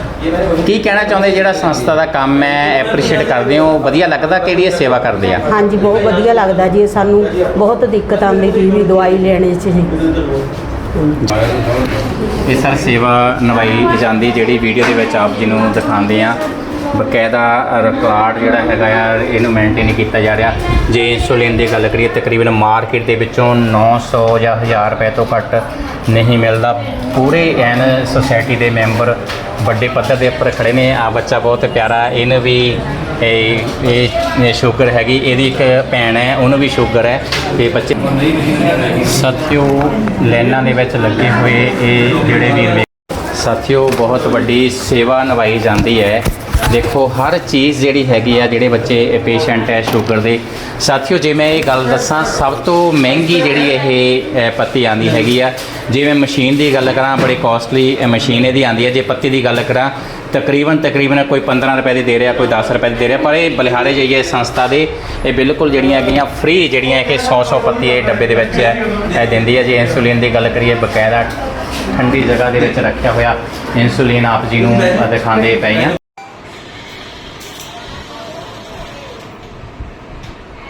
ਕੀ ਕਹਿਣਾ ਚਾਹੁੰਦੇ ਜਿਹੜਾ ਸੰਸਥਾ ਦਾ ਕੰਮ ਹੈ? ਐਪਰੀਸ਼ੀਏਟ ਕਰਦੇ ਹੋ? ਵਧੀਆ ਲੱਗਦਾ? ਕਿਹੜੀ ਇਹ ਸੇਵਾ ਕਰਦੇ ਆ? ਹਾਂਜੀ ਬਹੁਤ ਵਧੀਆ ਲੱਗਦਾ ਜੀ। ਸਾਨੂੰ ਬਹੁਤ ਦਿੱਕਤ ਆਉਂਦੀ ਸੀ ਵੀ ਦਵਾਈ ਲੈਣੇ 'ਚ ਜੀ। ਇਹ ਸਰ ਸੇਵਾ ਨਵਾਈ ਜਾਂਦੀ ਜਿਹੜੀ ਵੀਡੀਓ ਦੇ ਵਿੱਚ ਆਪ ਜੀ ਨੂੰ ਦਿਖਾਉਂਦੇ ਆ ਬਕਾਇਦਾ ਰਿਕਾਰਡ ਜਿਹੜਾ ਹੈਗਾ ਆ, ਇਹਨੂੰ ਮੇਨਟੇਨ ਕੀਤਾ ਜਾ ਰਿਹਾ। ਜੇ ਇਨਸੂਲਿਨ ਦੀ ਗੱਲ ਕਰੀਏ, ਤਕਰੀਬਨ ਮਾਰਕੀਟ ਦੇ ਵਿੱਚੋਂ 900 ਜਾਂ 1000 ਰੁਪਏ ਤੋਂ ਘੱਟ ਨਹੀਂ ਮਿਲਦਾ। ਪੂਰੇ ਐਨ ਸੁਸਾਇਟੀ ਦੇ ਮੈਂਬਰ ਵੱਡੇ ਪੱਧਰ ਦੇ ਉੱਪਰ ਖੜੇ ਨੇ। ਆ ਬੱਚਾ ਬਹੁਤ ਪਿਆਰਾ, ਇਹਨੂੰ ਵੀ ਇਹ ਇਹ ਸ਼ੂਗਰ ਹੈਗੀ, ਇਹਦੀ ਇੱਕ ਭੈਣ ਹੈ, ਉਹਨੂੰ ਵੀ ਸ਼ੂਗਰ ਹੈ। ਤੇ ਬੱਚੇ ਸਤਿਓ ਲੈਨਾਂ ਦੇ ਵਿੱਚ ਲੱਗੇ ਹੋਏ ਇਹ ਜਿਹੜੇ ਵੀਰ ਵੇ- ਸਾਥੀਓ, ਬਹੁਤ ਵੱਡੀ ਸੇਵਾ ਨਿਭਾਈ ਜਾਂਦੀ ਹੈ। ਦੇਖੋ, ਹਰ ਚੀਜ਼ ਜਿਹੜੀ ਹੈਗੀ ਆ, ਜਿਹੜੇ ਬੱਚੇ ਪੇਸ਼ੈਂਟ ਹੈ ਸ਼ੂਗਰ ਦੇ। ਸਾਥੀਓ, ਜੇ ਮੈਂ ਇਹ ਗੱਲ ਦੱਸਾਂ, ਸਭ ਤੋਂ ਮਹਿੰਗੀ ਜਿਹੜੀ ਇਹ ਪੱਤੀ ਆਂਦੀ ਹੈਗੀ ਆ, ਜਿਵੇਂ ਮਸ਼ੀਨ ਦੀ ਗੱਲ ਕਰਾਂ, ਬੜੀ ਕਾਸਟਲੀ ਮਸ਼ੀਨ ਇਹਦੀ ਆਂਦੀ ਹੈ ਜੇ ਪੱਤੀ ਦੀ ਗੱਲ ਕਰਾਂ, ਤਕਰੀਬਨ ਤਕਰੀਬਨ ਕੋਈ 15 ਰੁਪਏ ਦੀ ਦੇ ਰਿਹਾ, ਕੋਈ 10 ਰੁਪਏ ਦੀ ਦੇ ਰਿਹਾ, ਪਰ ਇਹ ਬਲਿਹਾਰੇ ਜਾਈਏ ਸੰਸਥਾ ਦੇ, ਇਹ ਬਿਲਕੁਲ ਜਿਹੜੀਆਂ ਹੈਗੀਆਂ ਫ੍ਰੀ ਜਿਹੜੀਆਂ ਕਿ 100 100 ਪੱਤੀ ਇਹ ਡੱਬੇ ਦੇ ਵਿੱਚ ਹੈ ਦਿੰਦੀ ਹੈ ਜੇ ਇਨਸੂਲਿਨ ਦੀ ਗੱਲ ਕਰੀਏ, ਬਕਾਇਦਾ ਠੰਡੀ ਜਗ੍ਹਾ ਦੇ ਵਿੱਚ ਰੱਖਿਆ ਹੋਇਆ ਇਨਸੂਲਿਨ ਆਪ ਜੀ ਨੂੰ ਦਿਖਾਉਂਦੇ ਪਏ ਆ।